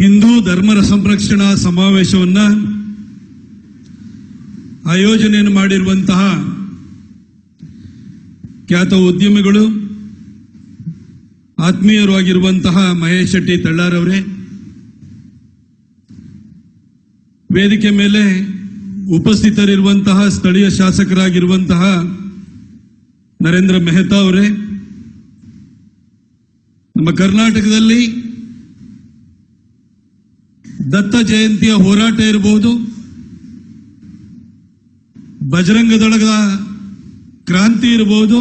ಹಿಂದೂ ಧರ್ಮರ ಸಂರಕ್ಷಣಾ ಸಮಾವೇಶವನ್ನ ಆಯೋಜನೆಯನ್ನು ಮಾಡಿರುವಂತಹ ಖ್ಯಾತ ಉದ್ಯಮಿಗಳು, ಆತ್ಮೀಯರು ಆಗಿರುವಂತಹ ಮಹೇಶ್ ಶೆಟ್ಟಿ ತಳ್ಳಾರವರೇ ವೇದಿಕೆ ಮೇಲೆ ಉಪಸ್ಥಿತರಿರುವಂತಹ ಸ್ಥಳೀಯ ಶಾಸಕರಾಗಿರುವಂತಹ ನರೇಂದ್ರ ಮೆಹ್ತಾ ಅವರೇ, ನಮ್ಮ ಕರ್ನಾಟಕದಲ್ಲಿ ದತ್ತ ಜಯಂತಿಯ ಹೋರಾಟ ಇರಬಹುದು. ಬಜರಂಗ ದಳದ ಕ್ರಾಂತಿ ಇರಬಹುದು.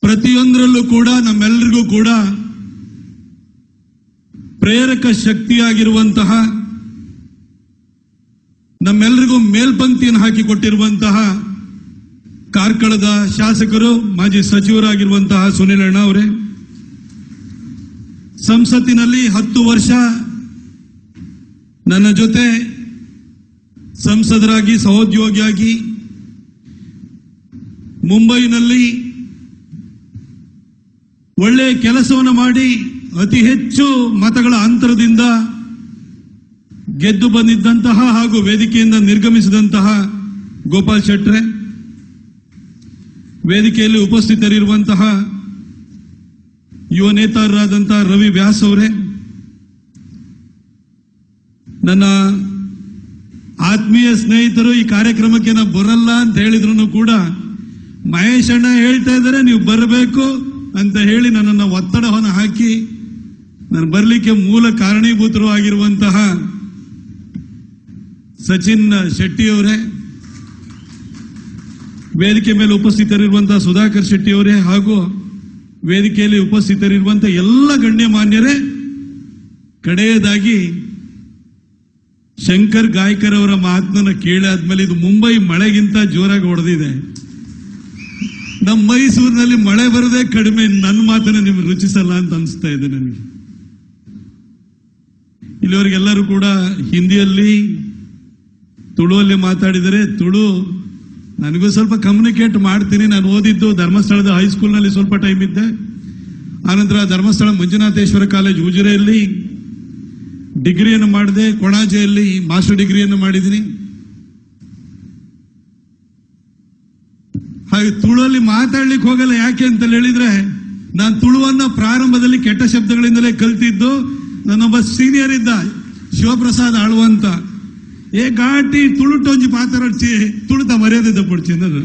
ಪ್ರತಿಯೊಂದರಲ್ಲೂ ಕೂಡ ನಮ್ಮೆಲ್ಲರಿಗೂ ಕೂಡ ಪ್ರೇರಕ ಶಕ್ತಿಯಾಗಿರುವಂತಹ ನಮ್ಮೆಲ್ಲರಿಗೂ ಮೇಲ್ಪಂಕ್ತಿಯನ್ನು ಹಾಕಿಕೊಟ್ಟಿರುವಂತಹ ಕಾರ್ಕಳದ ಶಾಸಕರು, ಮಾಜಿ ಸಚಿವರಾಗಿರುವಂತಹ ಸುನಿಲ್ ಅಣ್ಣ ಅವರೇ ಸಂಸತ್ತಿನಲ್ಲಿ ಹತ್ತು ವರ್ಷ ನನ್ನ ಜೊತೆ ಸಂಸದರಾಗಿ, ಸಹೋದ್ಯೋಗಿಯಾಗಿ ಮುಂಬೈನಲ್ಲಿ ಒಳ್ಳೆಯ ಕೆಲಸವನ್ನು ಮಾಡಿ ಅತಿ ಹೆಚ್ಚು ಮತಗಳ ಅಂತರದಿಂದ ಗೆದ್ದು ಬಂದಿದ್ದಂತಹ ಹಾಗೂ ವೇದಿಕೆಯಿಂದ ನಿರ್ಗಮಿಸಿದಂತಹ ಗೋಪಾಲ್ ಶೆಟ್ರೆ, ವೇದಿಕೆಯಲ್ಲಿ ಉಪಸ್ಥಿತರಿರುವಂತಹ ಯುವ ನೇತಾರರಾದಂತಹ ರವಿ ವ್ಯಾಸ್ ಅವರೇ ನನ್ನ ಆತ್ಮೀಯ ಸ್ನೇಹಿತರು ಈ ಕಾರ್ಯಕ್ರಮಕ್ಕೆ ನಾವು ಬರಲ್ಲ ಅಂತ ಹೇಳಿದ್ರು ಕೂಡ ಮಹೇಶ್ ಅಣ್ಣ ಹೇಳ್ತಾ ಇದ್ದಾರೆ, ನೀವು ಬರಬೇಕು ಅಂತ ಹೇಳಿ ನನ್ನನ್ನು ಒತ್ತಡವನ್ನು ಹಾಕಿ ನಾನು ಬರಲಿಕ್ಕೆ ಮೂಲ ಕಾರಣೀಭೂತರು ಆಗಿರುವಂತಹ ಸಚಿನ್ ಶೆಟ್ಟಿ ಅವರೇ ವೇದಿಕೆ ಮೇಲೆ ಉಪಸ್ಥಿತರಿರುವಂತಹ ಸುಧಾಕರ್ ಶೆಟ್ಟಿ ಅವರೇ ಹಾಗೂ ವೇದಿಕೆಯಲ್ಲಿ ಉಪಸ್ಥಿತರಿರುವಂತಹ ಎಲ್ಲ ಗಣ್ಯಮಾನ್ಯರೇ, ಕಡೆಯದಾಗಿ ಶಂಕರ್ ಗಾಯ್ಕರ್ ಅವರ ಮಾತನ್ನ ಕೇಳಾದ್ಮೇಲೆ ಇದು ಮುಂಬೈ ಮಳೆಗಿಂತ ಜೋರಾಗಿ ಹೊಡೆದಿದೆ. ನಮ್ಮ ಮೈಸೂರಿನಲ್ಲಿ ಮಳೆ ಬರದೆ ಕಡಿಮೆ ನನ್ನ ಮಾತನ್ನ ನಿಮ್ಗೆ ರುಚಿಸಲ್ಲ ಅಂತ ಅನಿಸ್ತಾ ಇದೆ ನನಗೆ. ಇಲ್ಲಿವರೆಗೆಲ್ಲರೂ ಕೂಡ ಹಿಂದಿಯಲ್ಲಿ ತುಳುವಲ್ಲಿ ಮಾತಾಡಿದರೆ ತುಳು ನನಗೂ ಸ್ವಲ್ಪ ಕಮ್ಯುನಿಕೇಟ್ ಮಾಡ್ತೀನಿ. ನಾನು ಓದಿದ್ದು ಧರ್ಮಸ್ಥಳದ ಹೈಸ್ಕೂಲ್ನಲ್ಲಿ ಸ್ವಲ್ಪ ಟೈಮ್ ಇದ್ದೆ. ಆನಂತರ ಧರ್ಮಸ್ಥಳ ಮಂಜುನಾಥೇಶ್ವರ ಕಾಲೇಜ್ ಉಜಿರೆಯಲ್ಲಿ ಡಿಗ್ರಿಯನ್ನು ಮಾಡಿದೆ. ಕೊಣಾಜೆಯಲ್ಲಿ ಮಾಸ್ಟರ್ ಡಿಗ್ರಿಯನ್ನು ಮಾಡಿದ್ದೀನಿ. ಹಾಗೆ ತುಳುವಲ್ಲಿ ಮಾತಾಡ್ಲಿಕ್ಕೆ ಹೋಗಲ್ಲ ಯಾಕೆ ಅಂತ ಹೇಳಿದ್ರೆ, ನಾನು ತುಳುವನ್ನ ಪ್ರಾರಂಭದಲ್ಲಿ ಕೆಟ್ಟ ಶಬ್ದಗಳಿಂದಲೇ ಕಲ್ತಿದ್ದು. ನನ್ನೊಬ್ಬ ಸೀನಿಯರ್ ಇದ್ದ, ಶಿವಪ್ರಸಾದ್ ಆಳುವಂತ ಏ ಘಾಟಿ ತುಳುಟೊಂಜಿ ಮಾತಾಡ್ಚಿ ತುಳುತ ಮರ್ಯಾದೆ ತಪ್ಪಡ್ಚಿ ಅಂದರು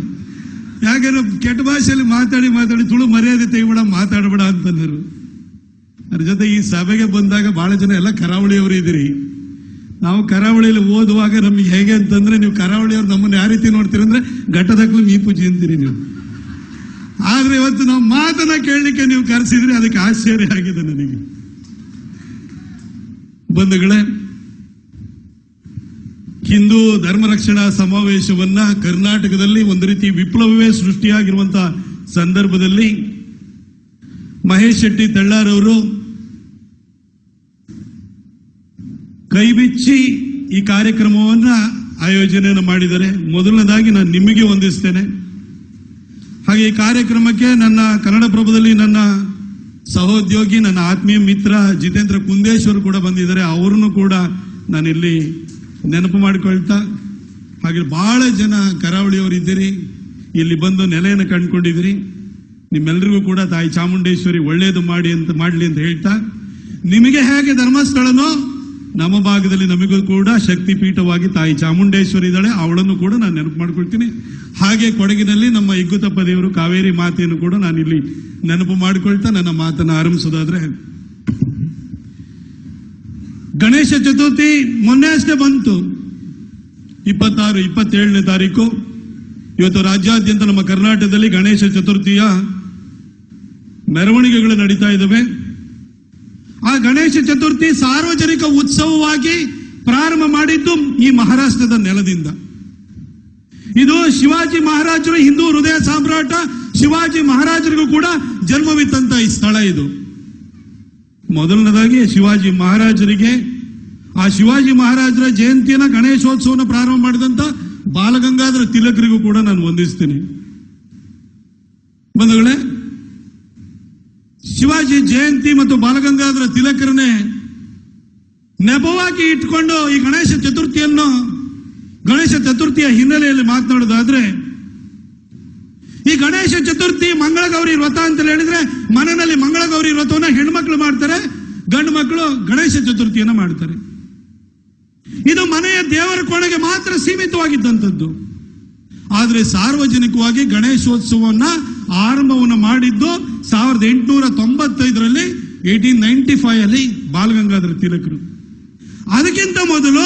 ಯಾಕೆ ಕೆಟ್ಟ ಭಾಷೆಯಲ್ಲಿ ಮಾತಾಡಿ ಮಾತಾಡಿ ತುಳು ಮರ್ಯಾದೆ ತೆಗಿಬೇಡ ಮಾತಾಡಬೇಡ ಅಂತಂದರು. ಅದ್ರ ಜೊತೆ ಈ ಸಭೆಗೆ ಬಂದಾಗ ಬಹಳ ಜನ ಎಲ್ಲ ಕರಾವಳಿಯವರು ಇದ್ದೀರಿ. ನಾವು ಕರಾವಳಿಯಲ್ಲಿ ಓದುವಾಗ ನಮ್ಗೆ ಹೇಗೆ ಅಂತಂದ್ರೆ ನೀವು ಕರಾವಳಿಯವ್ರು ನಮ್ಮನ್ನ ಯಾವ ರೀತಿ ನೋಡ್ತೀರಿ ಅಂದ್ರೆ ಘಟ್ಟದಕ್ಕೂ ಮೀ ಪೂಜೆ ಅಂತೀರಿ ನೀವು. ಆದ್ರೆ ಇವತ್ತು ನಾವು ಮಾತನ್ನ ಕೇಳಲಿಕ್ಕೆ ನೀವು ಕರೆಸಿದ್ರಿ ಅದಕ್ಕೆ ಆಶ್ಚರ್ಯ ಆಗಿದೆ ನನಗೆ. ಬಂಧುಗಳೇ, ಹಿಂದೂ ಧರ್ಮ ರಕ್ಷಣಾ ಸಮಾವೇಶವನ್ನ ಕರ್ನಾಟಕದಲ್ಲಿ ಒಂದು ರೀತಿ ವಿಪ್ಲವವೇ ಸೃಷ್ಟಿಯಾಗಿರುವಂತಹ ಸಂದರ್ಭದಲ್ಲಿ ಮಹೇಶ್ ಶೆಟ್ಟಿ ತಳ್ಳಾರವರು ಕೈ ಬಿಚ್ಚಿ ಈ ಕಾರ್ಯಕ್ರಮವನ್ನ ಆಯೋಜನೆಯನ್ನು ಮಾಡಿದರೆ ಮೊದಲನೇದಾಗಿ ನಾನು ನಿಮಗೆ ವಂದಿಸ್ತೇನೆ. ಹಾಗೆ ಈ ಕಾರ್ಯಕ್ರಮಕ್ಕೆ ನನ್ನ ಕನ್ನಡಪ್ರಭದಲ್ಲಿ ನನ್ನ ಸಹೋದ್ಯೋಗಿ, ನನ್ನ ಆತ್ಮೀಯ ಮಿತ್ರ ಜಿತೇಂದ್ರ ಕುಂದೇಶ್ವರ್ ಕೂಡ ಬಂದಿದ್ದಾರೆ. ಅವರನ್ನು ಕೂಡ ನಾನಿಲ್ಲಿ ನೆನಪು ಮಾಡಿಕೊಳ್ತಾ, ಹಾಗೆ ಬಹಳ ಜನ ಕರಾವಳಿಯವರು ಇದ್ದೀರಿ, ಇಲ್ಲಿ ಬಂದು ನೆಲೆಯನ್ನು ಕಂಡುಕೊಂಡಿದ್ದೀರಿ. ನಿಮ್ಮೆಲ್ಲರಿಗೂ ಕೂಡ ತಾಯಿ ಚಾಮುಂಡೇಶ್ವರಿ ಒಳ್ಳೆಯದು ಮಾಡಿ ಅಂತ, ಮಾಡಲಿ ಅಂತ ಹೇಳ್ತಾ, ನಿಮಗೆ ಹೇಗೆ ಧರ್ಮಸ್ಥಳನೋ ನಮ್ಮ ಭಾಗದಲ್ಲಿ ನಮಗೂ ಕೂಡ ಶಕ್ತಿ ಪೀಠವಾಗಿ ತಾಯಿ ಚಾಮುಂಡೇಶ್ವರಿ ಇದ್ದಾಳೆ. ಅವಳನ್ನು ಕೂಡ ನಾನು ನೆನಪು ಮಾಡ್ಕೊಳ್ತೀನಿ. ಹಾಗೆ ಕೊಡಗಿನಲ್ಲಿ ನಮ್ಮ ಇಗ್ಗುತಪ್ಪ ದೇವರು ಕಾವೇರಿ ಮಾತೆಯನ್ನು ಕೂಡ ನಾನು ಇಲ್ಲಿ ನೆನಪು ಮಾಡಿಕೊಳ್ತಾ ನನ್ನ ಮಾತನ್ನು ಆರಂಭಿಸೋದಾದ್ರೆ ಗಣೇಶ ಚತುರ್ಥಿ ಮೊನ್ನೆ ಅಷ್ಟೇ ಬಂತು. ಇಪ್ಪತ್ತಾರು, ಇಪ್ಪತ್ತೇಳನೇ ತಾರೀಕು. ಇವತ್ತು ರಾಜ್ಯಾದ್ಯಂತ ನಮ್ಮ ಕರ್ನಾಟಕದಲ್ಲಿ ಗಣೇಶ ಚತುರ್ಥಿಯ ಮೆರವಣಿಗೆಗಳು ನಡೀತಾ ಇದ್ದಾವೆ. ಆ ಗಣೇಶ ಚತುರ್ಥಿ ಸಾರ್ವಜನಿಕ ಉತ್ಸವವಾಗಿ ಪ್ರಾರಂಭ ಮಾಡಿದ್ದು ಈ ಮಹಾರಾಷ್ಟ್ರದ ನೆಲದಿಂದ. ಇದು ಶಿವಾಜಿ ಮಹಾರಾಜರು ಹಿಂದೂ ಹೃದಯ ಸಾಮ್ರಾಟ, ಶಿವಾಜಿ ಮಹಾರಾಜರಿಗೂ ಕೂಡ ಜನ್ಮವಿತ್ತಂತ ಈ ಸ್ಥಳ ಇದು. ಮೊದಲನೇದಾಗಿ ಶಿವಾಜಿ ಮಹಾರಾಜರಿಗೆ, ಆ ಶಿವಾಜಿ ಮಹಾರಾಜರ ಜಯಂತಿಯನ್ನ ಗಣೇಶೋತ್ಸವನ ಪ್ರಾರಂಭ ಮಾಡಿದಂತ ಬಾಲಗಂಗಾಧರ ತಿಲಕರಿಗೂ ಕೂಡ ನಾನು ವಂದಿಸ್ತೀನಿ. ಬಂಧುಗಳೇ ಶಿವಾಜಿ ಜಯಂತಿ ಮತ್ತು ಬಾಲಗಂಗಾಧರ ತಿಲಕರನ್ನೇ ನೆಪವಾಗಿ ಇಟ್ಕೊಂಡು ಈ ಗಣೇಶ ಚತುರ್ಥಿಯನ್ನು, ಗಣೇಶ ಚತುರ್ಥಿಯ ಹಿನ್ನೆಲೆಯಲ್ಲಿ ಮಾತನಾಡೋದಾದ್ರೆ, ಈ ಗಣೇಶ ಚತುರ್ಥಿ ಮಂಗಳಗೌರಿ ವ್ರತ ಅಂತ ಹೇಳಿದ್ರೆ ಮನೆಯಲ್ಲಿ ಮಂಗಳಗೌರಿ ವ್ರತವನ್ನ ಹೆಣ್ಮಕ್ಳು ಮಾಡ್ತಾರೆ, ಗಂಡು ಮಕ್ಕಳು ಗಣೇಶ ಚತುರ್ಥಿಯನ್ನ ಮಾಡ್ತಾರೆ. ಇದು ಮನೆಯ ದೇವರ ಕೋಣೆಗೆ ಮಾತ್ರ ಸೀಮಿತವಾಗಿದ್ದಂಥದ್ದು. ಆದರೆ ಸಾರ್ವಜನಿಕವಾಗಿ ಗಣೇಶೋತ್ಸವವನ್ನ ಆರಂಭವನ್ನು ಮಾಡಿದ್ದು ಸಾವಿರದ ಎಂಟುನೂರ ತೊಂಬತ್ತೈದರಲ್ಲಿ ಏಯ್ಟೀನ್ ನೈಂಟಿ ಫೈವ್ ಅಲ್ಲಿ ಬಾಲಗಂಗಾಧರ ತಿಲಕರು. ಅದಕ್ಕಿಂತ ಮೊದಲು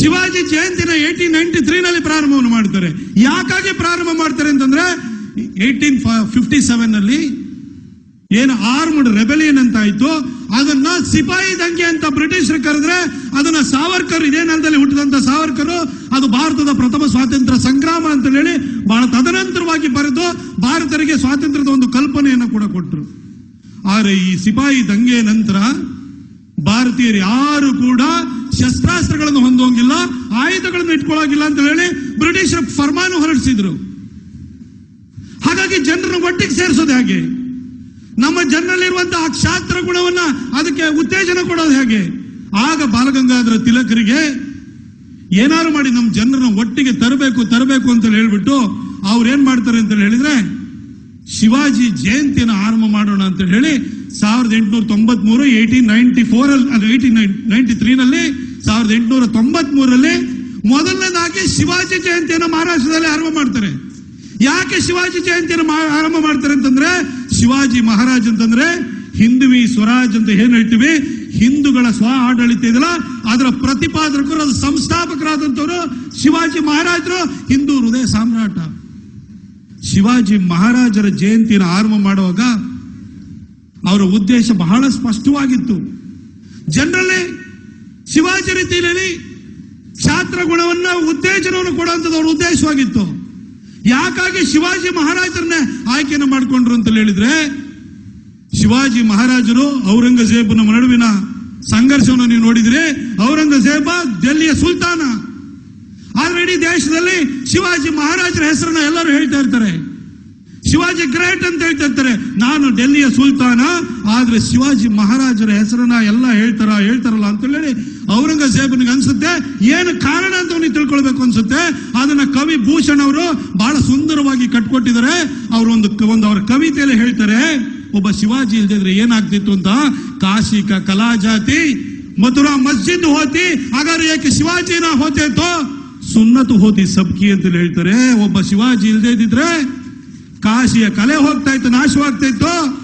ಶಿವಾಜಿ ಜಯಂತಿನ ಏಯ್ಟೀನ್ ನೈಂಟಿ ತ್ರೀ ನಲ್ಲಿ ಪ್ರಾರಂಭವನ್ನು ಮಾಡ್ತಾರೆ ಯಾಕಾಗಿ ಪ್ರಾರಂಭ ಮಾಡ್ತಾರೆ ಅಂತಂದ್ರೆ ಏಟೀನ್ ಫಿಫ್ಟಿ ಸೆವೆನ್ ಅಲ್ಲಿ ಏನು ಆರ್ಮ್ಡ್ ರೆಬೆಲಿಯನ್ ಅಂತ ಆಯ್ತು. ಅದನ್ನ ಸಿಪಾಯಿ ದಂಗೆ ಅಂತ ಬ್ರಿಟಿಷರು ಕರೆದ್ರೆ ಅದನ್ನ ಸಾವರ್ಕರ್ ಇದೇ ನೆಲದಲ್ಲಿ ಹುಟ್ಟಿದಂತ ಸಾವರ್ಕರ್, ಅದು ಭಾರತದ ಪ್ರಥಮ ಸ್ವಾತಂತ್ರ್ಯ ಸಂಗ್ರಾಮ ಅಂತ ಹೇಳಿ ಬಹಳ ತದನಂತರವಾಗಿ ಬರೆದು ಭಾರತರಿಗೆ ಸ್ವಾತಂತ್ರ್ಯದ ಒಂದು ಕಲ್ಪನೆಯನ್ನು ಕೂಡ ಕೊಟ್ಟರು ಆದರೆ ಈ ಸಿಪಾಯಿ ದಂಗೆ ನಂತರ ಭಾರತೀಯರು ಯಾರು ಕೂಡ ಶಸ್ತ್ರಾಸ್ತ್ರಗಳನ್ನು ಹೊಂದೋಂಗಿಲ್ಲ ಆಯುಧಗಳನ್ನು ಇಟ್ಕೊಳ್ಳೋಗಿಲ್ಲ ಅಂತ ಹೇಳಿ ಬ್ರಿಟಿಷರು ಫರ್ಮಾನು ಹೊರಡಿಸಿದ್ರು. ಹಾಗಾಗಿ ಜನರನ್ನು ಒಟ್ಟಿಗೆ ಸೇರಿಸೋದು ಹಾಗೆ? ನಮ್ಮ ಜನರಲ್ಲಿರುವಂತಹ ಕ್ಷಾತ್ರ ಗುಣ ಹೇಗೆ ಆಗ ಬಾಲಗಂಗಾಧರ ತಿಲಕರಿಗೆ ಏನಾರು ಮಾಡಿ ನಮ್ಮ ಜನರನ್ನ ಒಟ್ಟಿಗೆ ತರಬೇಕು ತರಬೇಕು ಅಂತ ಹೇಳ್ಬಿಟ್ಟು ಅವ್ರು ಏನ್ ಮಾಡ್ತಾರೆ ಅಂತ ಹೇಳಿದ್ರೆ, ಶಿವಾಜಿ ಜಯಂತಿಯನ್ನು ಆರಂಭ ಮಾಡೋಣ ಅಂತ ಹೇಳಿ ಸಾವಿರದ ಎಂಟುನೂರ ತೊಂಬತ್ ಮೂರು ಏಟೀನ್ ನೈನ್ಟಿ ಫೋರ್ ಅಲ್ಲಿ ಏಟೀನ್ ನೈನ್ಟಿ ತ್ರೀ ನಲ್ಲಿ ಸಾವಿರದ ಎಂಟುನೂರ ತೊಂಬತ್ ಮೂರಲ್ಲಿ ಮೊದಲನೇದಾಗಿ ಶಿವಾಜಿ ಜಯಂತಿಯನ್ನು ಮಹಾರಾಷ್ಟ್ರದಲ್ಲಿ ಆರಂಭ ಮಾಡ್ತಾರೆ. ಯಾಕೆ ಶಿವಾಜಿ ಜಯಂತಿಯನ್ನು ಆರಂಭ ಮಾಡ್ತಾರೆ ಅಂತಂದ್ರೆ, ಶಿವಾಜಿ ಮಹಾರಾಜ್ ಅಂತಂದ್ರೆ ಹಿಂದುವಿ ಸ್ವರಾಜ್ ಅಂತ ಏನ್ ಹೇಳ್ತೀವಿ? ಹಿಂದೂಗಳ ಸ್ವ ಆಡಳಿತ ಇದೆಯಲ್ಲ, ಅದರ ಪ್ರತಿಪಾದಕರು, ಅದು ಸಂಸ್ಥಾಪಕರಾದಂಥವರು ಶಿವಾಜಿ ಮಹಾರಾಜರು. ಹಿಂದೂ ಹೃದಯ ಸಾಮ್ರಾಟ. ಶಿವಾಜಿ ಮಹಾರಾಜರ ಜಯಂತಿನ ಆರಂಭ ಮಾಡುವಾಗ ಅವರ ಉದ್ದೇಶ ಬಹಳ ಸ್ಪಷ್ಟವಾಗಿತ್ತು. ಜನರಲ್ಲಿ ಶಿವಾಜಿ ರೀತಿಯಲ್ಲಿ ಕ್ಷಾತ್ರ ಗುಣವನ್ನ ಉತ್ತೇಜನವನ್ನು ಕೊಡುವಂಥದ್ದು ಅವ್ರ ಉದ್ದೇಶವಾಗಿತ್ತು. ಯಾಕಾಗಿ ಶಿವಾಜಿ ಮಹಾರಾಜರನ್ನ ಆಯ್ಕೆಯನ್ನು ಮಾಡಿಕೊಂಡ್ರು ಅಂತ ಹೇಳಿದ್ರೆ ಶಿವಾಜಿ ಮಹಾರಾಜರು ಔರಂಗಜೇಬನ ನಡುವಿನ ಸಂಘರ್ಷವನ್ನು ನೀವು ನೋಡಿದ್ರೆ ಔರಂಗಜೇಬ ದೆಲ್ಲಿಯ ಸುಲ್ತಾನ. ಆದ್ರೆ ಇಡೀ ದೇಶದಲ್ಲಿ ಶಿವಾಜಿ ಮಹಾರಾಜರ ಹೆಸರನ್ನ ಎಲ್ಲರೂ ಹೇಳ್ತಾ ಇರ್ತಾರೆ. ಶಿವಾಜಿ ಗ್ರೇಟ್ ಅಂತ ಹೇಳ್ತಾ ಇರ್ತಾರೆ. ನಾನು ಡೆಲ್ಲಿಯ ಸುಲ್ತಾನ, ಆದ್ರೆ ಶಿವಾಜಿ ಮಹಾರಾಜರ ಹೆಸರನ್ನ ಎಲ್ಲ ಹೇಳ್ತಾರ, ಹೇಳ್ತಾರಲ್ಲ ಅಂತ ಹೇಳಿ ಔರಂಗಜೇಬನಿಗೆ ಅನ್ಸುತ್ತೆ. ಏನು ಕಾರಣ ಅಂತ ಅವನಿಗೆ ತಿಳ್ಕೊಳ್ಬೇಕು ಅನ್ಸುತ್ತೆ. ಅದನ್ನ ಕವಿ ಭೂಷಣ್ ಅವರು ಬಹಳ ಸುಂದರವಾಗಿ ಕಟ್ಕೊಟ್ಟಿದ್ದಾರೆ. ಅವರು ಒಂದು ಒಂದು ಅವರ ಕವಿತೆಯಲ್ಲಿ ಹೇಳ್ತಾರೆ ಒಬ್ಬ ಶಿವಾಜಿ ಇಲ್ದಿದ್ರೆ ಏನಾಗ್ತಿತ್ತು ಅಂತ? ಕಾಶಿಕ ಕಲಾ ಜಾತಿ ಮಥುರಾ ಮಸ್ಜಿದ್ ಹೋತಿ. ಹಾಗಾದ್ರೆ ಯಾಕೆ ಶಿವಾಜಿನ ಹೋತೆ ತೋ ಸುನ್ನತು ಹೋತಿ ಸಬ್ಕಿ ಅಂತ ಹೇಳ್ತಾರೆ. ಒಬ್ಬ ಶಿವಾಜಿ ಇಲ್ದೇ ಕಾಶಿಯ ಕಲೆ ಹೋಗ್ತಾ ಇತ್ತು ನಾಶವಾಗ್ತಾ ಇತ್ತು.